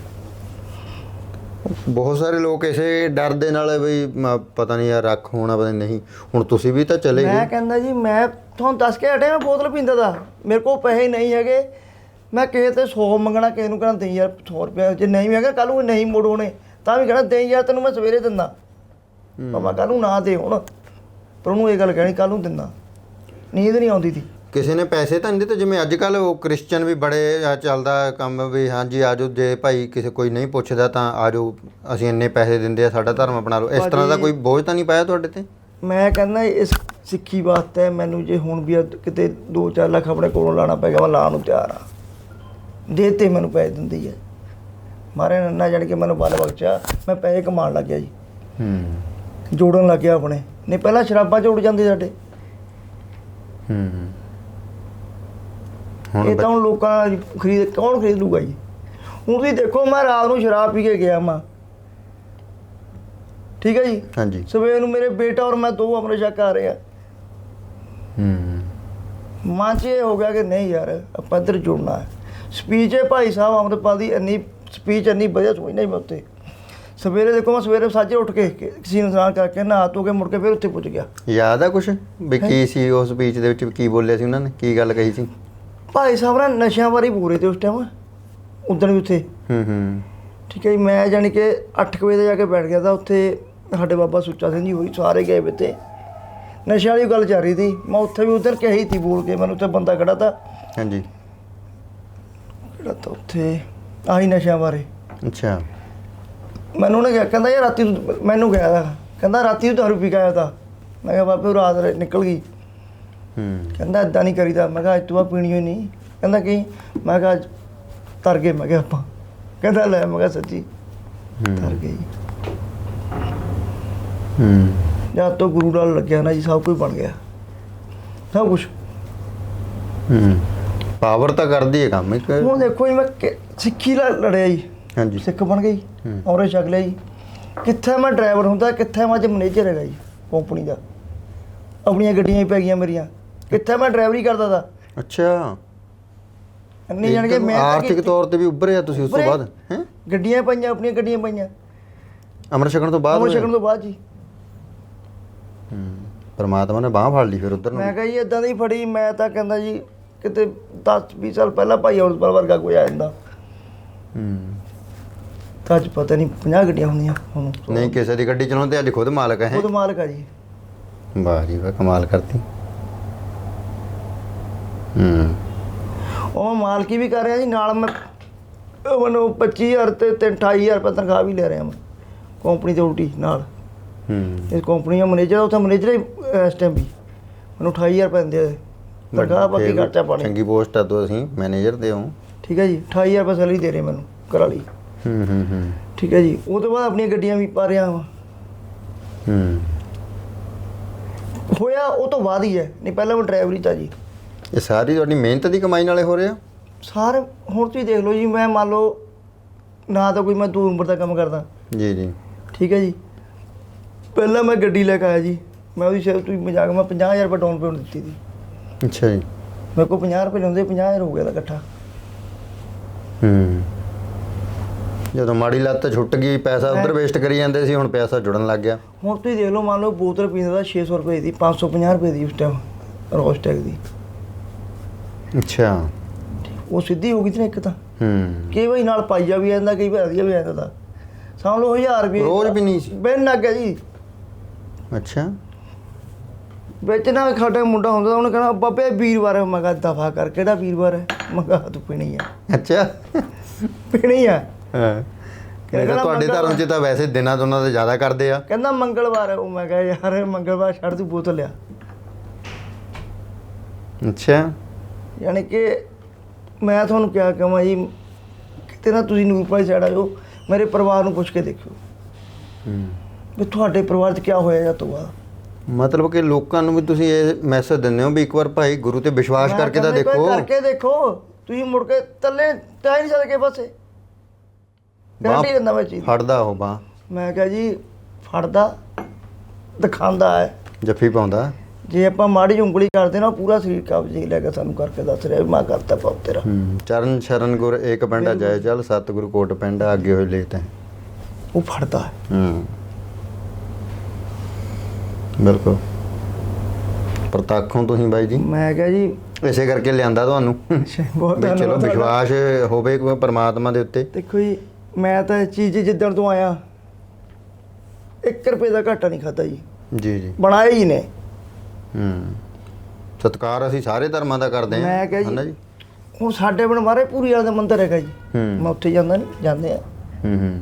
Speaker 1: ਬਹੁਤ ਸਾਰੇ ਲੋਕ ਇਸੇ ਡਰ ਦੇ ਨਾਲ ਵੀ ਮ- ਪਤਾ ਨਹੀਂ ਯਾਰ ਰੱਖ ਹੋਣਾ ਪਤਾ ਨਹੀਂ ਹੁਣ ਤੁਸੀਂ ਵੀ ਤਾਂ ਚਲੇ
Speaker 2: ਮੈਂ
Speaker 1: ਗਏ।
Speaker 2: ਕਹਿੰਦਾ ਜੀ ਮੈਂ ਤੁਹਾਨੂੰ ਦੱਸ ਕੇ ਹਟਿਆ ਮੈਂ ਬੋਤਲ ਪੀਂਦਾ ਦਾ ਮੇਰੇ ਕੋਲ ਪੈਸੇ ਨਹੀਂ ਹੈਗੇ। ਮੈਂ ਕਿਸੇ ਤੇ 100 ਮੰਗਣਾ ਕਿਸੇ ਨੂੰ ਕਹਿਣਾ ਦੇ ਯਾਰ 100 ਰੁਪਏ ਜੇ ਨਹੀਂ ਵੀ ਹੈਗਾ ਕੱਲ ਨੂੰ ਨਹੀਂ ਮੋੜ ਹੋਣੇ ਤਾਂ ਵੀ ਕਹਿਣਾ ਦੇ ਯਾਰ ਤੈਨੂੰ ਮੈਂ ਸਵੇਰੇ ਦਿੰਦਾ। ਭਾਵੇਂ ਕੱਲ ਨੂੰ ਨਾ ਦੇ ਹੁਣ ਪਰ ਉਹਨੂੰ ਇਹ ਗੱਲ ਕਹਿਣੀ ਕੱਲ ਨੂੰ ਦਿੰਦਾ। ਨੀਂਦ ਨਹੀਂ ਆਉਂਦੀ ਸੀ
Speaker 1: ਕਿਸੇ ਨੇ ਪੈਸੇ ਤਾਂ ਨਹੀਂ ਦਿੱਤੇ ਜਿਵੇਂ ਅੱਜ ਕੱਲ ਉਹ ਕ੍ਰਿਸਚੀਅਨ ਵੀ ਬੜੇ ਚੱਲਦਾ ਕੰਮ ਵੀ ਹਾਂਜੀ ਆਜੋ ਜੇ ਭਾਈ ਕਿਸੇ ਕੋਈ ਨਹੀਂ ਪੁੱਛਦਾ ਤਾਂ ਆਜੋ ਅਸੀਂ ਇੰਨੇ ਪੈਸੇ ਦਿੰਦੇ ਆ ਸਾਡਾ ਧਰਮ ਅਪਣਾ ਲਓ। ਇਸ ਤਰ੍ਹਾਂ ਦਾ ਕੋਈ ਬੋਝ ਤਾਂ ਨਹੀਂ ਪਾਇਆ ਤੁਹਾਡੇ ਤੇ?
Speaker 2: ਮੈਂ ਕਹਿੰਦਾ ਇਸ ਸਿੱਖੀ ਵਾਸਤੇ ਮੈਨੂੰ ਜੇ ਹੁਣ ਵੀ ਅੱਜ ਕਿਤੇ 2-4 ਲੱਖ ਆਪਣੇ ਕੋਲੋਂ ਲਾਣਾ ਪੈ ਗਿਆ ਮੈਂ ਲਾਉਣ ਨੂੰ ਤਿਆਰ ਆ। ਦੇ ਤੇ ਮੈਨੂੰ ਪੈਸੇ ਦਿੰਦੀ ਹੈ ਮਾਰੇ ਨੰਨਾ ਜਾਣ ਕੇ ਮੈਨੂੰ ਬਲ ਬਖਸ਼ਿਆ ਮੈਂ ਪੈਸੇ ਕਮਾਉਣ ਲੱਗ ਗਿਆ ਜੀ।
Speaker 1: ਹੂੰ।
Speaker 2: ਜੋੜਨ ਲੱਗ ਗਿਆ ਆਪਣੇ। ਨਹੀਂ ਪਹਿਲਾਂ ਸ਼ਰਾਬਾਂ ਚ ਉੱਡ ਜਾਂਦੇ ਸਾਡੇ।
Speaker 1: ਹੂੰ। ਹੁਣ
Speaker 2: ਇਹ ਤਾਂ ਹੁਣ ਲੋਕਾਂ ਖਰੀਦ ਕੌਣ ਖਰੀਦ ਲੂਗਾ ਜੀ? ਹੁਣ ਤੁਸੀਂ ਦੇਖੋ ਮੈਂ ਰਾਤ ਨੂੰ ਸ਼ਰਾਬ ਪੀ ਕੇ ਗਿਆ ਮਾਂ ਠੀਕ ਹੈ ਜੀ?
Speaker 1: ਹਾਂਜੀ।
Speaker 2: ਸਵੇਰ ਨੂੰ ਮੇਰੇ ਬੇਟਾ ਔਰ ਮੈਂ ਦੋ ਅਮਰ ਛਕ ਆ ਰਹੇ ਆ
Speaker 1: ਹੂੰ।
Speaker 2: 'ਚ ਇਹ ਹੋ ਗਿਆ ਕਿ ਨਹੀਂ ਯਾਰ ਆਪਾਂ ਇੱਧਰ ਜੁੜਨਾ ਹੈ। ਸਪੀਚ ਹੈ ਭਾਈ ਸਾਹਿਬ ਅੰਮ੍ਰਿਤਪਾਲ ਦੀ ਇੰਨੀ ਸਪੀਚ ਇੰਨੀ ਵਧੀਆ ਸੁਣੀ ਨਹੀਂ ਮੈਂ ਉੱਤੇ ਸਵੇਰੇ ਦੇਖੋ ਮੈਂ ਸਵੇਰੇ ਸਾਜੇ ਉੱਠ ਕੇ ਕਿ- ਕਿਸੇ ਨੂੰ ਸਨਾਨ ਕਰਕੇ ਨਹਾ ਧੋ ਕੇ ਮੁੜ ਕੇ ਫਿਰ ਉੱਥੇ ਪੁੱਜ ਗਿਆ।
Speaker 1: ਯਾਦ ਆ ਕੁਛ? ਵੀ ਕੀ ਸੀ ਉਸ ਸਪੀਚ ਦੇ ਵਿੱਚ ਕੀ ਬੋਲਿਆ ਸੀ ਉਹਨਾਂ ਨੇ? ਕੀ ਗੱਲ ਕਹੀ ਸੀ?
Speaker 2: ਭਾਈ ਸਾਹਿਬ ਨਾ ਨਸ਼ਿਆਂ ਬਾਰੇ ਰਹੇ ਤੇ ਉਸ ਟਾਈਮ ਉਦੋਂ ਵੀ ਉੱਥੇ।
Speaker 1: ਹੂੰ ਹੂੰ।
Speaker 2: ਠੀਕ ਹੈ ਜੀ ਮੈਂ ਜਾਣੀ ਕਿ 8 ਵਜੇ ਤੇ ਜਾ ਕੇ ਬੈਠ ਗਿਆ ਤਾਂ ਉੱਥੇ ਸਾਡੇ ਬਾਬਾ ਸੁੱਚਾ ਸਿੰਘ ਜੀ ਹੋਈ ਸਾਰੇ ਗਏ ਵੇ ਤੇ। ਨਸ਼ੇ ਵਾਲੀ ਗੱਲ ਚੱਲ ਰਹੀ ਸੀ। ਮੈਂ ਉੱਥੇ ਵੀ ਉਧਰ ਕਹੀ ਤੀ ਬੋਲ ਕੇ ਮੈਨੂੰ ਉੱਥੇ ਬੰਦਾ ਖੜਾ ਤਾ।
Speaker 1: ਹਾਂਜੀ।
Speaker 2: ਕਿਹੜਾ ਤਾਂ ਉੱਥੇ ਆਹੀ ਨਸ਼ਿਆਂ ਬਾਰੇ।
Speaker 1: ਅੱਛਾ।
Speaker 2: ਮੈਨੂੰ ਉਹਨੇ ਕਿਹਾ ਕਹਿੰਦਾ ਯਾਰ ਰਾਤੀ ਤੂੰ ਮੈਨੂੰ ਦਾ ਕਹਿੰਦਾ ਰਾਤੀ ਤੂੰ ਦਾਰੂ ਪੀ ਕੇ ਆਇਆ ਤਾ। ਮੈਂ ਕਿਹਾ ਉਹ ਰਾਤ ਨਿਕਲ ਗਈ।
Speaker 1: ਹੂੰ
Speaker 2: ਕਹਿੰਦਾ ਇਦਾਂ ਨਹੀਂ ਕਰੀਦਾ। ਮੈਂ ਕਿਹਾ ਅੱਜ ਤੂੰ ਆ ਪੀਣੀ ਹੋਈ ਨਹੀਂ। ਕਹਿੰਦਾ ਕੀ? ਮੈਂ ਕਿਹਾ ਅੱਜ ਤਰ ਗਏ। ਮੈਂ ਕਿਹਾ ਆਪਾਂ। ਕਹਿੰਦਾ ਲੈ ਮੈਂ ਕਿਹਾ ਸੱਚੀ ਤਰ ਗਈ
Speaker 1: ਹੂੰ।
Speaker 2: ਜਦ ਤੋਂ ਗੁਰੂ ਨਾਲ ਲੱਗਿਆ ਨਾ ਜੀ ਸਭ ਕੁਝ ਬਣ ਗਿਆ। ਸਭ ਕੁਝ।
Speaker 1: ਹੂੰ। ਪਾਵਰ ਤਾਂ ਕਰਦੀ ਹੈ ਕੰਮ ਇੱਕ।
Speaker 2: ਹੁਣ ਦੇਖੋ ਜੀ ਮੈਂ ਕਿ- ਸਿੱਖੀ ਨਾਲ ਲੜਿਆ ਜੀ।
Speaker 1: ਹਾਂਜੀ।
Speaker 2: ਸਿੱਖ ਬਣ ਗਈ। ਔਰੇ ਛਕ ਲਿਆ ਜੀ। ਕਿੱਥੇ ਮੈਂ ਡਰਾਈਵਰ ਹੁੰਦਾ ਕਿੱਥੇ ਮੈਂ ਅੱਜ ਮੈਨੇਜਰ ਹੈਗਾ ਜੀ ਕੰਪਨੀ ਦਾ। ਆਪਣੀਆਂ ਗੱਡੀਆਂ ਹੀ ਪੈ ਗਈਆਂ ਮੇਰੀਆਂ। ਕਿੱਥੇ ਮੈਂ ਡਰਾਈਵਰੀ ਕਰਦਾ ਤਾ।
Speaker 1: ਅੱਛਾ।
Speaker 2: ਇੰਨੀ ਜਾਣ ਕੇ ਮੈਂ ਤਾਂ
Speaker 1: ਆਰਥਿਕ। ਤੌਰ ਤੇ ਵੀ ਉੱਭਰੇ ਆ ਤੁਸੀਂ ਉਸ ਤੋਂ। ਬਾਅਦ ਹੈ?
Speaker 2: ਗੱਡੀਆਂ ਪਈਆਂ ਆਪਣੀਆਂ ਗੱਡੀਆਂ ਪਈਆਂ।
Speaker 1: ਅਮਰ ਛਕਣ ਤੋਂ ਬਾਅਦ?
Speaker 2: ਅਮਰ? ਛਕਣ ਤੋਂ ਬਾਅਦ ਜੀ।
Speaker 1: ਹੂੰ ਪਰਮਾਤਮਾ ਨੇ ਬਾਹ ਫੜ ਲਈ ਫਿਰ ਉਧਰ ਨੂੰ
Speaker 2: ਮੈਂ ਕਿਹਾ ਜੀ ਇਦਾਂ ਦੀ ਫੜੀ ਮੈਂ ਤਾਂ ਕਹਿੰਦਾ ਜੀ ਕਿਤੇ 10 20 ਸਾਲ ਪਹਿਲਾਂ ਭਾਈ ਅਮਰਪਾਲ ਵਰਗਾ ਕੋਈ ਆ ਜਾਂਦਾ।
Speaker 1: ਹੂੰ।
Speaker 2: ਤਾਂ ਅੱਜ ਪਤਾ ਨਹੀਂ 50 ਗੱਡੀਆਂ ਹੁੰਦੀਆਂ ਹੁਣ
Speaker 1: ਨਹੀਂ ਕਿਸੇ ਦੀ ਗੱਡੀ ਚਲਾਉਂਦੇ ਅੱਜ ਖੁਦ ਮਾਲਕ ਹੈ?
Speaker 2: ਖੁਦ ਮਾਲਕ ਆ ਜੀ।
Speaker 1: ਵਾਹ ਜੀ ਵਾਹ ਕਮਾਲ ਕਰਤੀ। ਹੂੰ।
Speaker 2: ਉਹ ਮਾਲਕੀ ਵੀ ਕਰ ਰਿਹਾ ਜੀ ਨਾਲ ਮੈਂ ਉਹ ਮੈਨੂੰ 25000 ਤੇ ਤੇ 28000 ਰੁਪਏ ਤਨਖਾਹ ਵੀ ਲੈ ਰਿਹਾ ਮੈਂ ਕੰਪਨੀ ਤੇ ਉਲਟੀ ਨਾਲ।
Speaker 1: ਹੂੰ।
Speaker 2: ਇਸ ਕੰਪਨੀ ਦਾ ਮੈਨੇਜਰ ਉੱਥੇ ਮੈਨੇਜਰ ਹੀ ਇਸ ਟਾਈਮ ਵੀ। ਮੈਨੂੰ 28000 ਰੁਪਏ ਦਿੰਦੇ ਤਨਖਾਹ ਬਾਕੀ ਖਰਚਾ ਪਾਣੀ।
Speaker 1: ਚੰਗੀ ਪੋਸਟ ਆ ਤੁਸੀਂ ਮੈਨੇਜਰ ਦੇ ਹੋ
Speaker 2: ਠੀਕ ਹੈ ਜੀ 28000 ਰੁਪਏ ਸੈਲਰੀ ਦੇ ਰਹੇ ਮੈਨੂੰ ਕਰਾ ਲਈ
Speaker 1: ਹੂੰ ਹੂੰ ਹੂੰ।
Speaker 2: ਠੀਕ ਹੈ ਜੀ ਉਹ ਤੋਂ ਬਾਅਦ ਆਪਣੀਆਂ ਗੱਡੀਆਂ ਵੀ ਪਾ ਰਿਹਾ ਵਾਂ।
Speaker 1: ਹੂੰ।
Speaker 2: ਹੋਇਆ ਉਹ ਤੋਂ ਬਾਅਦ ਹੀ ਹੈ ਨਹੀਂ ਪਹਿਲਾਂ ਮੈਂ ਡਰਾਈਵਰੀ ਤਾਂ ਜੀ।
Speaker 1: ਇਹ ਸਾਰੀ ਤੁਹਾਡੀ ਮਿਹਨਤ ਦੀ ਕਮਾਈ ਨਾਲੇ ਹੋ ਰਿਹਾ
Speaker 2: ਸਾਰੇ ਹੁਣ ਤੁਸੀਂ ਦੇਖ ਲਓ ਜੀ ਮੈਂ ਮੰਨ ਲਓ ਨਾ ਤਾਂ ਕੋਈ ਮੈਂ ਦੂਰ ਉਮਰ ਦਾ ਕੰਮ ਕਰਦਾ।
Speaker 1: ਜੀ ਜੀ।
Speaker 2: ਠੀਕ ਹੈ ਜੀ? ਪਹਿਲਾਂ ਮੈਂ ਗੱਡੀ ਲੈ ਕੇ ਆਇਆ ਜੀ। ਮੈਂ ਉਹਦੀ ਸ਼ੇਰ ਤੁਸੀਂ ਮਜ਼ਾਕ ਮੈਂ 50000 ਰੁਪਏ ਡਾਊਨ ਪੇਮੈਂਟ ਦਿੱਤੀ ਸੀ।
Speaker 1: ਅੱਛਾ ਜੀ।
Speaker 2: ਮੇਰੇ ਕੋਲ 50 ਰੁਪਏ ਲੈਂਦੇ 50000 ਹੋ ਗਿਆ ਦਾ ਇਕੱਠਾ।
Speaker 1: ਹੂੰ। ਜਦੋਂ ਮਾੜੀ ਲੱਤ ਛੁੱਟ ਗਈ ਪੈਸਾ ਉਧਰ ਵੇਸਟ ਕਰੀ ਜਾਂਦੇ ਸੀ ਹੁਣ ਪੈਸਾ ਜੁੜਨ ਲੱਗ ਗਿਆ।
Speaker 2: ਹੁਣ ਤੁਸੀਂ ਦੇਖ ਲਓ ਮੰਨ ਲਓ ਬੋਤਲ ਪੀਂਦਾ ਦਾ 600 ਰੁਪਏ ਦੀ 550 ਰੁਪਏ ਦੀ ਉਸ ਟਾਈਮ ਰੋਸਟੈਕ ਦੀ।
Speaker 1: ਅੱਛਾ।
Speaker 2: ਉਹ ਸਿੱਧੀ ਹੋ ਗਈ ਸੀ ਨਾ ਇੱਕ ਤਾਂ।
Speaker 1: ਹੂੰ।
Speaker 2: ਕਈ ਵਾਰੀ ਨਾਲ ਪਾਈਆ ਵੀ ਜਾਂਦਾ ਕਈ ਵਾਰ ਵਧੀਆ ਵੀ ਜਾਂਦਾ ਸਮਝ ਲਓ 1000 ਰੁਪਏ।
Speaker 1: ਰੋਜ਼ ਵੀ ਨਹੀਂ ਸੀ।
Speaker 2: ਬੈਨ ਲੱਗ ਗਿਆ ਜੀ।
Speaker 1: ਅੱਛਾ।
Speaker 2: ਵਿੱਚ ਨਾ ਸਾਡਾ ਮੁੰਡਾ ਹੁੰਦਾ ਤਾਂ ਉਹਨੇ ਕਹਿਣਾ ਬਾਬੇ ਵੀਰਵਾਰ ਹੈ। ਮੈਂ ਕਿਹਾ ਦਫਾ ਕਰ ਕਿਹੜਾ ਵੀਰਵਾਰ ਹੈ? ਮੈਂ ਕਿਹਾ ਤੂੰ ਪੀਣੀ ਆ।
Speaker 1: ਅੱਛਾ।
Speaker 2: ਪੀਣੀ ਆ।
Speaker 1: ਹਾਂ। ਕਹਿੰਦਾ ਤੁਹਾਡੇ ਧਰਮ 'ਚ ਤਾਂ ਵੈਸੇ ਦਿਨਾਂ ਦੋਨਾਂ ਤੇ ਜ਼ਿਆਦਾ ਕਰਦੇ ਆ।
Speaker 2: ਕਹਿੰਦਾ ਮੰਗਲਵਾਰ ਹੈ। ਉਹ ਮੈਂ ਕਿਹਾ ਯਾਰ ਮੰਗਲਵਾਰ ਛੱਡ ਤੂੰ ਬੋਤਲ ਲਿਆ।
Speaker 1: ਅੱਛਾ।
Speaker 2: ਯਾਨੀ ਕਿ ਮੈਂ ਤੁਹਾਨੂੰ ਕਿਹਾ ਕਹਾਂ ਜੀ ਕਿਤੇ ਨਾ ਤੁਸੀਂ ਨੂਰ ਭਾਈ ਸਾਈਡ ਆਇਓ ਮੇਰੇ ਪਰਿਵਾਰ ਨੂੰ ਪੁੱਛ ਕੇ ਦੇਖਿਓ।
Speaker 1: ਹੂੰ।
Speaker 2: ਵੀ ਤੁਹਾਡੇ ਪਰਿਵਾਰ 'ਚ ਕੀ ਹੋਇਆ ਜਾਂ ਤੋਂ ਬਾਅਦ?
Speaker 1: ਮਤਲਬ ਕਿ ਲੋਕਾਂ ਨੂੰ ਵੀ ਤੁਸੀਂ ਇਹ ਮੈਸੇਜ ਦਿੰਦੇ ਹੋ ਵੀ ਇੱਕ ਵਾਰ ਭਾਈ ਗੁਰੂ ਤੇ ਵਿਸ਼ਵਾਸ ਕਰਕੇ ਤਾਂ
Speaker 2: ਕਹਿੰਦਾ
Speaker 1: ਦੇਖੋ।
Speaker 2: ਕਰਕੇ ਦੇਖੋ ਤੁਸੀਂ ਮੁੜ ਕੇ ਤੱਲੇ ਤਾਂ ਹੀ ਨਹੀਂ ਚੱਲ ਕੇ ਬਸੇ ਗਾਰੰਟੀ ਦਿੰਦਾ ਮੈਂ ਚੀਜ਼।
Speaker 1: ਫੜਦਾ ਉਹ ਬਾਹ।
Speaker 2: ਮੈਂ ਕਿਹਾ ਜੀ ਫੜਦਾ ਦਿਖਾਉਂਦਾ ਹੈ।
Speaker 1: ਜੱਫੀ ਪਾਉਂਦਾ।
Speaker 2: ਜੇ ਆਪਾਂ ਮਾੜੀ ਜਿਹੀ ਉਂਗਲੀ ਕਰਦੇ ਨਾ ਉਹ ਪੂਰਾ ਸਰੀਰ ਕਬਜ਼ੇ ਲੈ ਕੇ ਸਾਨੂੰ ਕਰਕੇ ਦੱਸ ਰਿਹਾ ਵੀ ਮੈਂ ਕਰਤਾ ਪਾਪ ਤੇਰਾ।
Speaker 1: ਹੂੰ। ਚਰਨ ਸ਼ਰਨ ਗੁਰ ਏਕ ਪਿੰਡਾ ਜੈ ਚਲ ਸਤਿਗੁਰੂ ਕੋਟ ਪਿੰਡ ਅੱਗੇ ਹੋਏ ਲੇਤ ਹੈ।
Speaker 2: ਉਹ ਫੜਦਾ ਹੈ।
Speaker 1: ਹੂੰ। ਬਿਲਕੁਲ। ਪ੍ਰਤੱਖੋਂ ਤੁਸੀਂ ਬਾਈ ਜੀ?
Speaker 2: ਮੈਂ ਕਿਹਾ ਜੀ
Speaker 1: ਇਸੇ ਕਰਕੇ ਲਿਆਂਦਾ ਤੁਹਾਨੂੰ।
Speaker 2: ਬਹੁਤ
Speaker 1: ਚਲੋ
Speaker 2: ਧੰਨਵਾਦ ਤੁਹਾਡਾ।
Speaker 1: ਵਿਸ਼ਵਾਸ ਹੋਵੇ ਕੋਈ ਪਰਮਾਤਮਾ ਦੇ ਉੱਤੇ।
Speaker 2: ਦੇਖੋ ਜੀ ਮੈਂ ਤਾਂ ਇਹ ਚੀਜ਼ ਜਿੱਦਣ ਤੋਂ ਆਇਆ 1 ਰੁਪਏ ਦਾ ਘਾਟਾ ਨਹੀਂ ਖਾਦਾ ਜੀ।
Speaker 1: ਜੀ ਜੀ।
Speaker 2: ਬਣਾਏ ਹੀ ਨੇ।
Speaker 1: ਹੂੰ। ਸਤਕਾਰ ਅਸੀਂ ਸਾਰੇ ਧਰਮਾਂ ਦਾ ਕਰਦੇ ਹਾਂ
Speaker 2: ਮੈਂ ਕਿਹਾ ਜੀ-
Speaker 1: ਜੀ?
Speaker 2: ਹੁਣ ਸਾਡੇ ਬਣ ਮਾਰੇ ਪੂਰੀ ਵਾਲਾ ਦਾ ਮੰਦਿਰ ਹੈਗਾ ਜੀ।
Speaker 1: ਹੂੰ।
Speaker 2: ਮੈਂ ਉੱਥੇ ਜਾਂਦਾ ਨਹੀਂ ਜਾਂਦੇ ਆ।
Speaker 1: ਹੂੰ ਹੂੰ।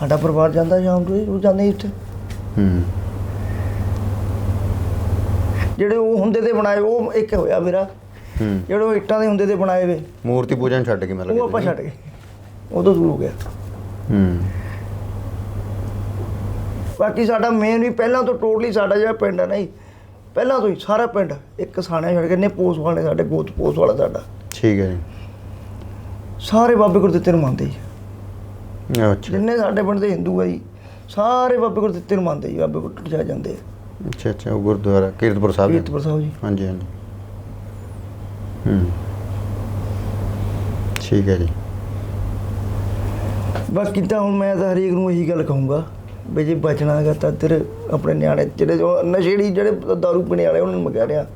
Speaker 2: ਸਾਡਾ ਪਰਿਵਾਰ ਜਾਂਦਾ ਸ਼ਾਮ ਨੂੰ ਉਹ ਜਾਂਦੇ ਜੀ ਉੱਥੇ।
Speaker 1: ਹੂੰ।
Speaker 2: ਜਿਹੜੇ ਉਹ ਹੁੰਦੇ ਤੇ ਬਣਾਏ ਉਹ ਇੱਕ ਹੋਇਆ ਮੇਰਾ।
Speaker 1: ਹੂੰ।
Speaker 2: ਜਿਹੜੇ ਉਹ ਇੱਟਾਂ ਦੇ ਹੁੰਦੇ ਤੇ ਬਣਾਏ ਵੇ।
Speaker 1: ਮੂਰਤੀ ਪੂਜਨ ਛੱਡ ਕੇ ਮਤਲਬ
Speaker 2: ਉਹ ਆਪਾਂ ਛੱਡ ਗਏ। ਉਹ ਤੋਂ ਦੂਰ ਹੋ ਗਿਆ।
Speaker 1: ਹੂੰ।
Speaker 2: ਬਾਕੀ ਸਾਡਾ ਮੇਨ ਵੀ ਪਹਿਲਾਂ ਤੋਂ ਟੋਟਲੀ ਸਾਡਾ ਜਿਹੜਾ ਪਿੰਡ ਹੈ ਨਹੀਂ ਪਹਿਲਾਂ ਤੋਂ ਹੀ ਸਾਰਾ ਪਿੰਡ ਇੱਕ ਸਾਣਿਆ ਛੱਡ ਕੇ ਨੇ ਪੋਸ ਵਾਲੇ ਸਾਡੇ ਗੋਤ ਪੋਸ ਵਾਲਾ ਸਾਡਾ।
Speaker 1: ਠੀਕ ਹੈ
Speaker 2: ਸਾਰੇ ਬਾਬੇ ਗੁਰਦਿੱਤੇ ਨੂੰ ਮੰਨਦੇ ਜੀ।
Speaker 1: ਜੀ ਅੱਛਾ।
Speaker 2: ਜਿੰਨੇ ਸਾਡੇ ਪਿੰਡ ਦੇ ਹਿੰਦੂ ਆ ਜੀ ਸਾਰੇ ਬਾਬੇ ਗੁਰਦਿੱਤੇ ਨੂੰ ਮੰਨਦੇ ਜੀ ਬਾਬੇ ਗੁਰਦਿੱਤੇ ਜਾ ਜਾਂਦੇ ਆ।
Speaker 1: ਅੱਛਾ ਅੱਛਾ ਉਹ ਗੁਰਦੁਆਰਾ ਕੀਰਤਪੁਰ ਸਾਹਿਬ
Speaker 2: ਕੀਰਤਪੁਰ ਸਾਹਿਬ ਜੀ।
Speaker 1: ਹਾਂਜੀ ਹਾਂਜੀ। ਹੂੰ। ਠੀਕ ਹੈ ਜੀ।
Speaker 2: ਬਾਕੀ ਤਾਂ ਹੁਣ ਮੈਂ ਤਾਂ ਹਰੇਕ ਨੂੰ ਇਹੀ ਗੱਲ ਕਹੂੰਗਾ। ਵੀ ਜੇ ਬਚਣਾ ਹੈਗਾ ਤਾਂ ਤੇਰੇ ਆਪਣੇ ਨਿਆਣੇ ਜਿਹੜੇ ਜੋ ਨਸ਼ੇੜੀ ਜਿਹੜੇ ਦਾਰੂ ਪੀਣੇ ਵਾਲੇ ਉਹਨਾਂ ਨੂੰ ਮੈਂ ਕਹਿ ਰਿਹਾ।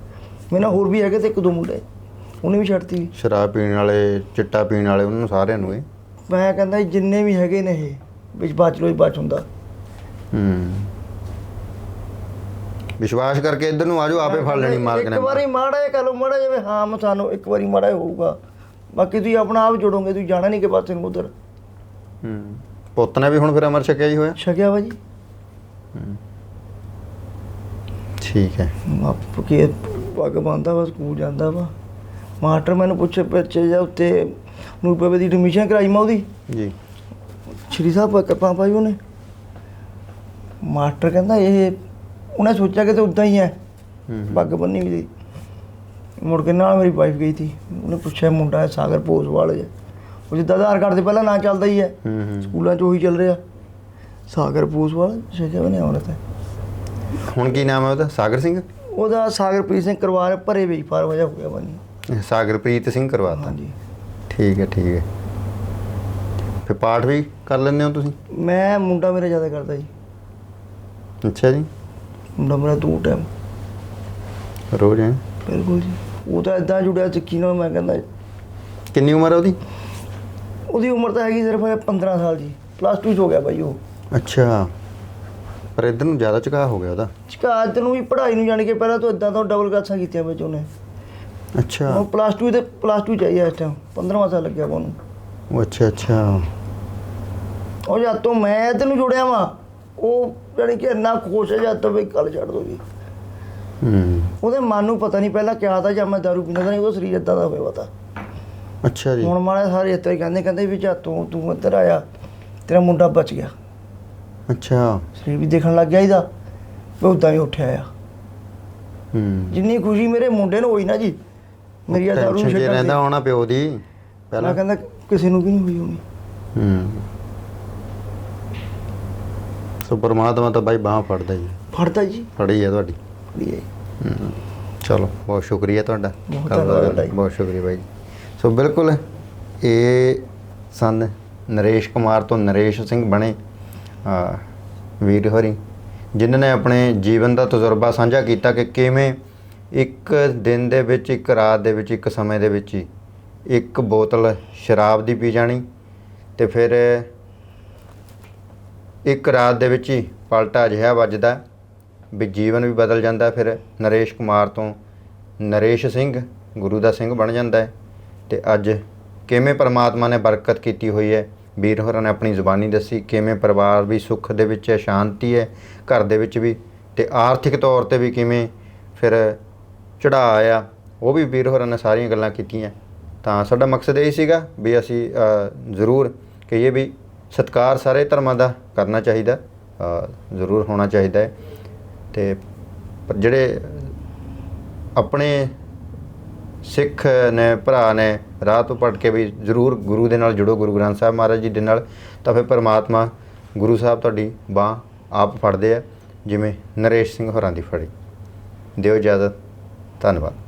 Speaker 2: ਮੇਰੇ ਨਾਲ ਹੋਰ ਵੀ ਹੈਗੇ ਤੇ ਇੱਕ ਦੋ ਮੁੰਡੇ। ਉਹਨੇ ਵੀ ਛੱਡਤੀ।
Speaker 1: ਸ਼ਰਾਬ ਪੀਣ ਵਾਲੇ ਚਿੱਟਾ ਪੀਣ ਵਾਲੇ ਉਹਨਾਂ ਨੂੰ ਸਾਰਿਆਂ ਨੂੰ ਇਹ
Speaker 2: ਮੈਂ ਕਹਿੰਦਾ ਜਿੰਨੇ ਵੀ ਹੈਗੇ ਨੇ ਇਹ ਵਿੱਚ ਬਚ ਲੋ ਹੀ ਬਚ ਹੁੰਦਾ।
Speaker 1: ਹੂੰ। ਵਿਸ਼ਵਾਸ ਕਰਕੇ ਇੱਧਰ ਨੂੰ ਆਜੋ ਆਪੇ ਫੜ ਲੈਣੀ ਮਾਲਕ ਨੇ।
Speaker 2: ਇੱਕ ਵਾਰੀ ਮਾੜਾ ਜਿਹਾ ਕਹ ਮਾੜਾ ਜਿਹਾ ਵੀ ਹਾਂ ਮੈਂ ਸਾਨੂੰ ਇੱਕ ਵਾਰੀ ਮਾੜਾ ਹੋਊਗਾ। ਬਾਕੀ ਤੁਸੀਂ ਆਪਣਾ ਆਪ ਜੋੜੋਗੇ ਤੁਸੀਂ ਜਾਣਾ ਨਹੀਂ ਕਿ ਪਾਸੇ ਨੂੰ ਉਧਰ।
Speaker 1: ਹੂੰ। ਪੁੱਤ ਨੇ ਵੀ ਹੁਣ ਫਿਰ ਅਮਰ ਛਕਿਆ ਹੀ ਹੋਇਆ?
Speaker 2: ਛਕਿਆ ਵਾ ਜੀ।
Speaker 1: ਠੀਕ ਹੈ।
Speaker 2: ਆਪ ਕੇ ਪੱਗ ਬੰਦਾ ਵਾ ਸਕੂਲ ਜਾਂਦਾ ਵਾ। ਮਾਸਟਰ ਮੈਨੂੰ ਪੁੱਛੇ ਬੱਚੇ ਜਾ ਉੱਤੇ ਨੂੰ ਪਵੇ ਦੀ ਐਡਮਿਸ਼ਨ ਕਰਾਈ ਮੈਂ ਉਹਦੀ।
Speaker 1: ਜੀ।
Speaker 2: ਸ਼੍ਰੀ ਸਾਹਿਬ ਕੱਪਾਂ ਪਾਈ ਉਹਨੇ। ਮਾਸਟਰ ਕਹਿੰਦਾ ਇਹ ਉਹਨੇ ਸੋਚਿਆ ਕਿ ਤੇ ਉਦਾਂ ਹੀ ਹੈ। ਪੱਗ ਬੰਨੀ ਵੀ ਮੁੜ ਕੇ ਨਾਲ ਮੇਰੀ ਵਾਈਫ ਗਈ ਸੀ। ਉਹਨੇ ਪੁੱਛਿਆ ਮੁੰਡਾ ਹੈ ਸਾਗਰ ਪੋਸ ਵਾਲੇ ਉਹ ਜਿੱਦਾਂ ਆਧਾਰ ਕਾਰਡ ਤੇ ਪਹਿਲਾਂ ਨਾਂ ਚੱਲਦਾ ਹੀ ਹੈ। ਸਕੂਲਾਂ 'ਚ ਉਹੀ ਚੱਲ ਰਿਹਾ। ਸਾਗਰ ਪੋਸ ਵਾਲਾ ਸ਼ੇਖੇ ਬਣੇ ਔਰਤ ਹੈ
Speaker 1: ਹੁਣ ਕੀ ਨਾਮ ਹੈ ਉਹਦਾ? ਸਾਗਰ ਸਿੰਘ?
Speaker 2: ਉਹਦਾ ਸਾਗਰਪ੍ਰੀਤ ਸਿੰਘ ਕਰਵਾਰ ਭਰੇ ਵੀ ਫਾਰ ਵਜਾ ਹੋ ਗਿਆ ਬਣੀ।
Speaker 1: ਸਾਗਰਪ੍ਰੀਤ ਸਿੰਘ ਕਰਵਾਤਾ।
Speaker 2: ਹਾਂਜੀ।
Speaker 1: ਠੀਕ ਹੈ ਠੀਕ ਹੈ। ਫਿਰ ਪਾਠ ਵੀ ਕਰ ਲੈਂਦੇ ਹੋ ਤੁਸੀਂ?
Speaker 2: ਮੈਂ ਮੁੰਡਾ ਮੇਰਾ ਜ਼ਿਆਦਾ ਕਰਦਾ ਜੀ।
Speaker 1: ਅੱਛਾ ਜੀ।
Speaker 2: ਮੁੰਡਾ ਮੇਰਾ ਦੋ ਟਾਈਮ
Speaker 1: ਰੋਜ਼ ਹੈ
Speaker 2: ਬਿਲਕੁਲ ਜੀ। ਉਹ ਤਾਂ ਇਦਾਂ ਜੁੜਿਆ ਚੱਕੀ ਨਾਲ ਮੈਂ ਕਹਿੰਦਾ
Speaker 1: ਕਿੰਨੀ ਉਮਰ ਹੈ ਉਹਦੀ?
Speaker 2: ਉਹਦੀ ਉਮਰ ਤਾਂ ਹੈਗੀ ਸਿਰਫ 15 ਸਾਲ ਜੀ ਪਲੱਸ 2 ਚ ਹੋ ਗਿਆ ਬਾਈ ਉਹ।
Speaker 1: ਅੱਛਾ। ਪਰ ਇੱਧਰ ਨੂੰ ਜ਼ਿਆਦਾ ਝੁਕਾਅ ਹੋ ਗਿਆ ਉਹਦਾ?
Speaker 2: ਸ਼ਿਕਾਇਤ ਨੂੰ ਵੀ ਪੜ੍ਹਾਈ ਨੂੰ ਜਾਣ ਕੇ ਪਹਿਲਾਂ ਤੋਂ ਇਦਾਂ ਤੋਂ ਡਬਲ ਕਲਾਸਾਂ ਕੀਤੀਆਂ ਵਿੱਚ ਉਹਨੇ।
Speaker 1: ਅੱਛਾ।
Speaker 2: ਉਹ ਪਲੱਸ 2 ਤੇ ਪਲੱਸ 2 ਚਾਹੀਏ ਇਸ ਟਾਈਮ 15ਵਾਂ ਸਾਲ ਲੱਗਿਆ ਉਹਨੂੰ।
Speaker 1: ਉਹ ਅੱਛਾ ਅੱਛਾ।
Speaker 2: ਉਹ ਜਦ ਤੋਂ ਮੈਂ ਇਹਦੇ ਨੂੰ ਜੁੜਿਆ ਵਾਂ ਉਹ ਜਾਣੀ ਕਿ ਇੰਨਾ ਖੁਸ਼ ਹੈ ਜਦ ਤੋਂ ਵੀ ਗੱਲ ਛੱਡ ਦੋ ਜੀ।
Speaker 1: ਹੂੰ।
Speaker 2: ਉਹਦੇ ਮਨ ਨੂੰ ਪਤਾ ਨਹੀਂ ਪਹਿਲਾਂ ਕਿਹਾ ਤਾਂ ਜਾਂ ਮੈਂ ਦਾਰੂ ਪੀਂਦਾ ਤਾਂ ਨਹੀਂ ਉਹ ਸਰੀਰ ਇਦਾਂ ਦਾ ਹੋਇਆ ਪਤਾ
Speaker 1: ਅੱਛਾ ਜੀ।
Speaker 2: ਹੁਣ ਮਾੜਾ ਸਾਰੇ ਇੱਥੇ ਹੀ ਕਹਿੰਦੇ ਕਹਿੰਦੇ ਵੀ ਜਦ ਤੂੰ ਤੂੰ ਇੱਧਰ ਆਇਆ ਤੇਰਾ ਮੁੰਡਾ ਬਚ ਗਿਆ।
Speaker 1: ਅੱਛਾ।
Speaker 2: ਸਰੀਰ ਵੀ ਦੇਖਣ ਲੱਗ ਗਿਆ ਇਹਦਾ ਉਹ ਉਦਾਂ ਹੀ ਉੱਠਿਆ ਆ।
Speaker 1: ਹੂੰ।
Speaker 2: ਜਿੰਨੀ ਖੁਸ਼ੀ ਮੇਰੇ ਮੁੰਡੇ ਨੂੰ ਹੋਈ ਨਾ ਜੀ ਮੇਰੀ ਆ ਦਾਰੂ
Speaker 1: ਜੇ
Speaker 2: ਛੱਡਣ
Speaker 1: ਰਹਿੰਦਾ
Speaker 2: ਦੀ।
Speaker 1: ਹੋਣਾ ਪਿਓ ਦੀ
Speaker 2: ਮੈਂ
Speaker 1: ਪਹਿਲਾਂ
Speaker 2: ਕਹਿੰਦਾ ਕਿਸੇ ਨੂੰ ਵੀ ਨਹੀਂ ਹੋਈ ਹੋਣੀ।
Speaker 1: ਹੂੰ। ਸੋ ਪਰਮਾਤਮਾ ਤਾਂ ਬਾਈ ਬਾਹ ਫੜਦਾ ਜੀ।
Speaker 2: ਫੜਦਾ ਜੀ।
Speaker 1: ਫੜੀ ਹੈ ਤੁਹਾਡੀ।
Speaker 2: ਫੜੀ ਹੈ।
Speaker 1: ਚਲੋ ਬਹੁਤ ਸ਼ੁਕਰੀਆ ਤੁਹਾਡਾ।
Speaker 2: ਜੀ।
Speaker 1: ਬਹੁਤ ਸ਼ੁਕਰੀਆ ਬਾਈ ਸੋ ਬਿਲਕੁਲ ਇਹ ਸਨ ਨਰੇਸ਼ ਕੁਮਾਰ ਤੋਂ ਨਰੇਸ਼ ਸਿੰਘ ਬਣੇ ਵੀਰ ਹੋਰੀ, ਜਿਨ੍ਹਾਂ ਨੇ ਆਪਣੇ ਜੀਵਨ ਦਾ ਤਜਰਬਾ ਸਾਂਝਾ ਕੀਤਾ ਕਿ ਕਿਵੇਂ ਇੱਕ ਦਿਨ ਦੇ ਵਿੱਚ, ਇੱਕ ਰਾਤ ਦੇ ਵਿੱਚ, ਇੱਕ ਸਮੇਂ ਦੇ ਵਿੱਚ ਹੀ ਇੱਕ ਬੋਤਲ ਸ਼ਰਾਬ ਦੀ ਪੀ ਜਾਣੀ ਤੇ ਫਿਰ ਇੱਕ ਰਾਤ ਦੇ ਵਿੱਚ ਹੀ ਪਲਟਾ ਅਜਿਹਾ ਵੱਜਦਾ ਵੀ ਜੀਵਨ ਵੀ ਬਦਲ ਜਾਂਦਾ, ਫਿਰ ਨਰੇਸ਼ ਕੁਮਾਰ ਤੋਂ ਨਰੇਸ਼ ਸਿੰਘ, ਗੁਰੂ ਦਾ ਸਿੰਘ ਬਣ ਜਾਂਦਾ ਹੈ। ਤੇ ਅੱਜ ਕਿਵੇਂ ਪਰਮਾਤਮਾ ਨੇ ਬਰਕਤ ਕੀਤੀ ਹੋਈ ਹੈ? ਵੀਰ ਹੋਰਾਂ ਨੇ ਆਪਣੀ ਜ਼ੁਬਾਨੀ ਦੱਸੀ ਕਿਵੇਂ ਪਰਿਵਾਰ ਵੀ ਸੁੱਖ ਦੇ ਵਿੱਚ ਹੈ ਸ਼ਾਂਤੀ ਹੈ ਘਰ ਦੇ ਵਿੱਚ ਵੀ ਤੇ ਆਰਥਿਕ ਤੌਰ ਤੇ ਵੀ ਕਿਵੇਂ ਫਿਰ ਚੜਾਅ ਆਇਆ ਉਹ ਵੀ ਵੀਰ ਹੋਰਾਂ ਨੇ ਸਾਰੀਆਂ ਗੱਲਾਂ ਕੀਤੀਆਂ। ਤਾਂ ਸਾਡਾ ਮਕਸਦ ਇਹ ਸੀਗਾ ਵੀ ਅਸੀਂ ਅ, ਜ਼ਰੂਰ ਕਹੀਏ ਵੀ ਸਤਕਾਰ ਸਾਰੇ ਧਰਮਾਂ ਦਾ ਕਰਨਾ ਚਾਹੀਦਾ ਜ਼ਰੂਰ ਹੋਣਾ ਚਾਹੀਦਾ ਹੈ। ਤੇ ਜਿਹੜੇ ਆਪਣੇ ਸਿੱਖ ਨੇ, ਭਰਾ ਨੇ ਰਾਹ ਤੋਂ ਪਟ ਕੇ ਵੀ ਜ਼ਰੂਰ ਗੁਰੂ ਦੇ ਨਾਲ ਜੁੜੋ, ਗੁਰੂ ਗ੍ਰੰਥ ਸਾਹਿਬ ਮਹਾਰਾਜ ਜੀ ਦੇ ਨਾਲ। ਤਾਂ ਫਿਰ ਪਰਮਾਤਮਾ, ਗੁਰੂ ਸਾਹਿਬ ਤੁਹਾਡੀ ਬਾਹ ਆਪ ਫੜਦੇ ਆ, ਜਿਵੇਂ ਨਰੇਸ਼ ਸਿੰਘ ਹੋਰਾਂ ਦੀ ਫੜੀ। ਦਿਓ ਇਜਾਜ਼ਤ, ਧੰਨਵਾਦ।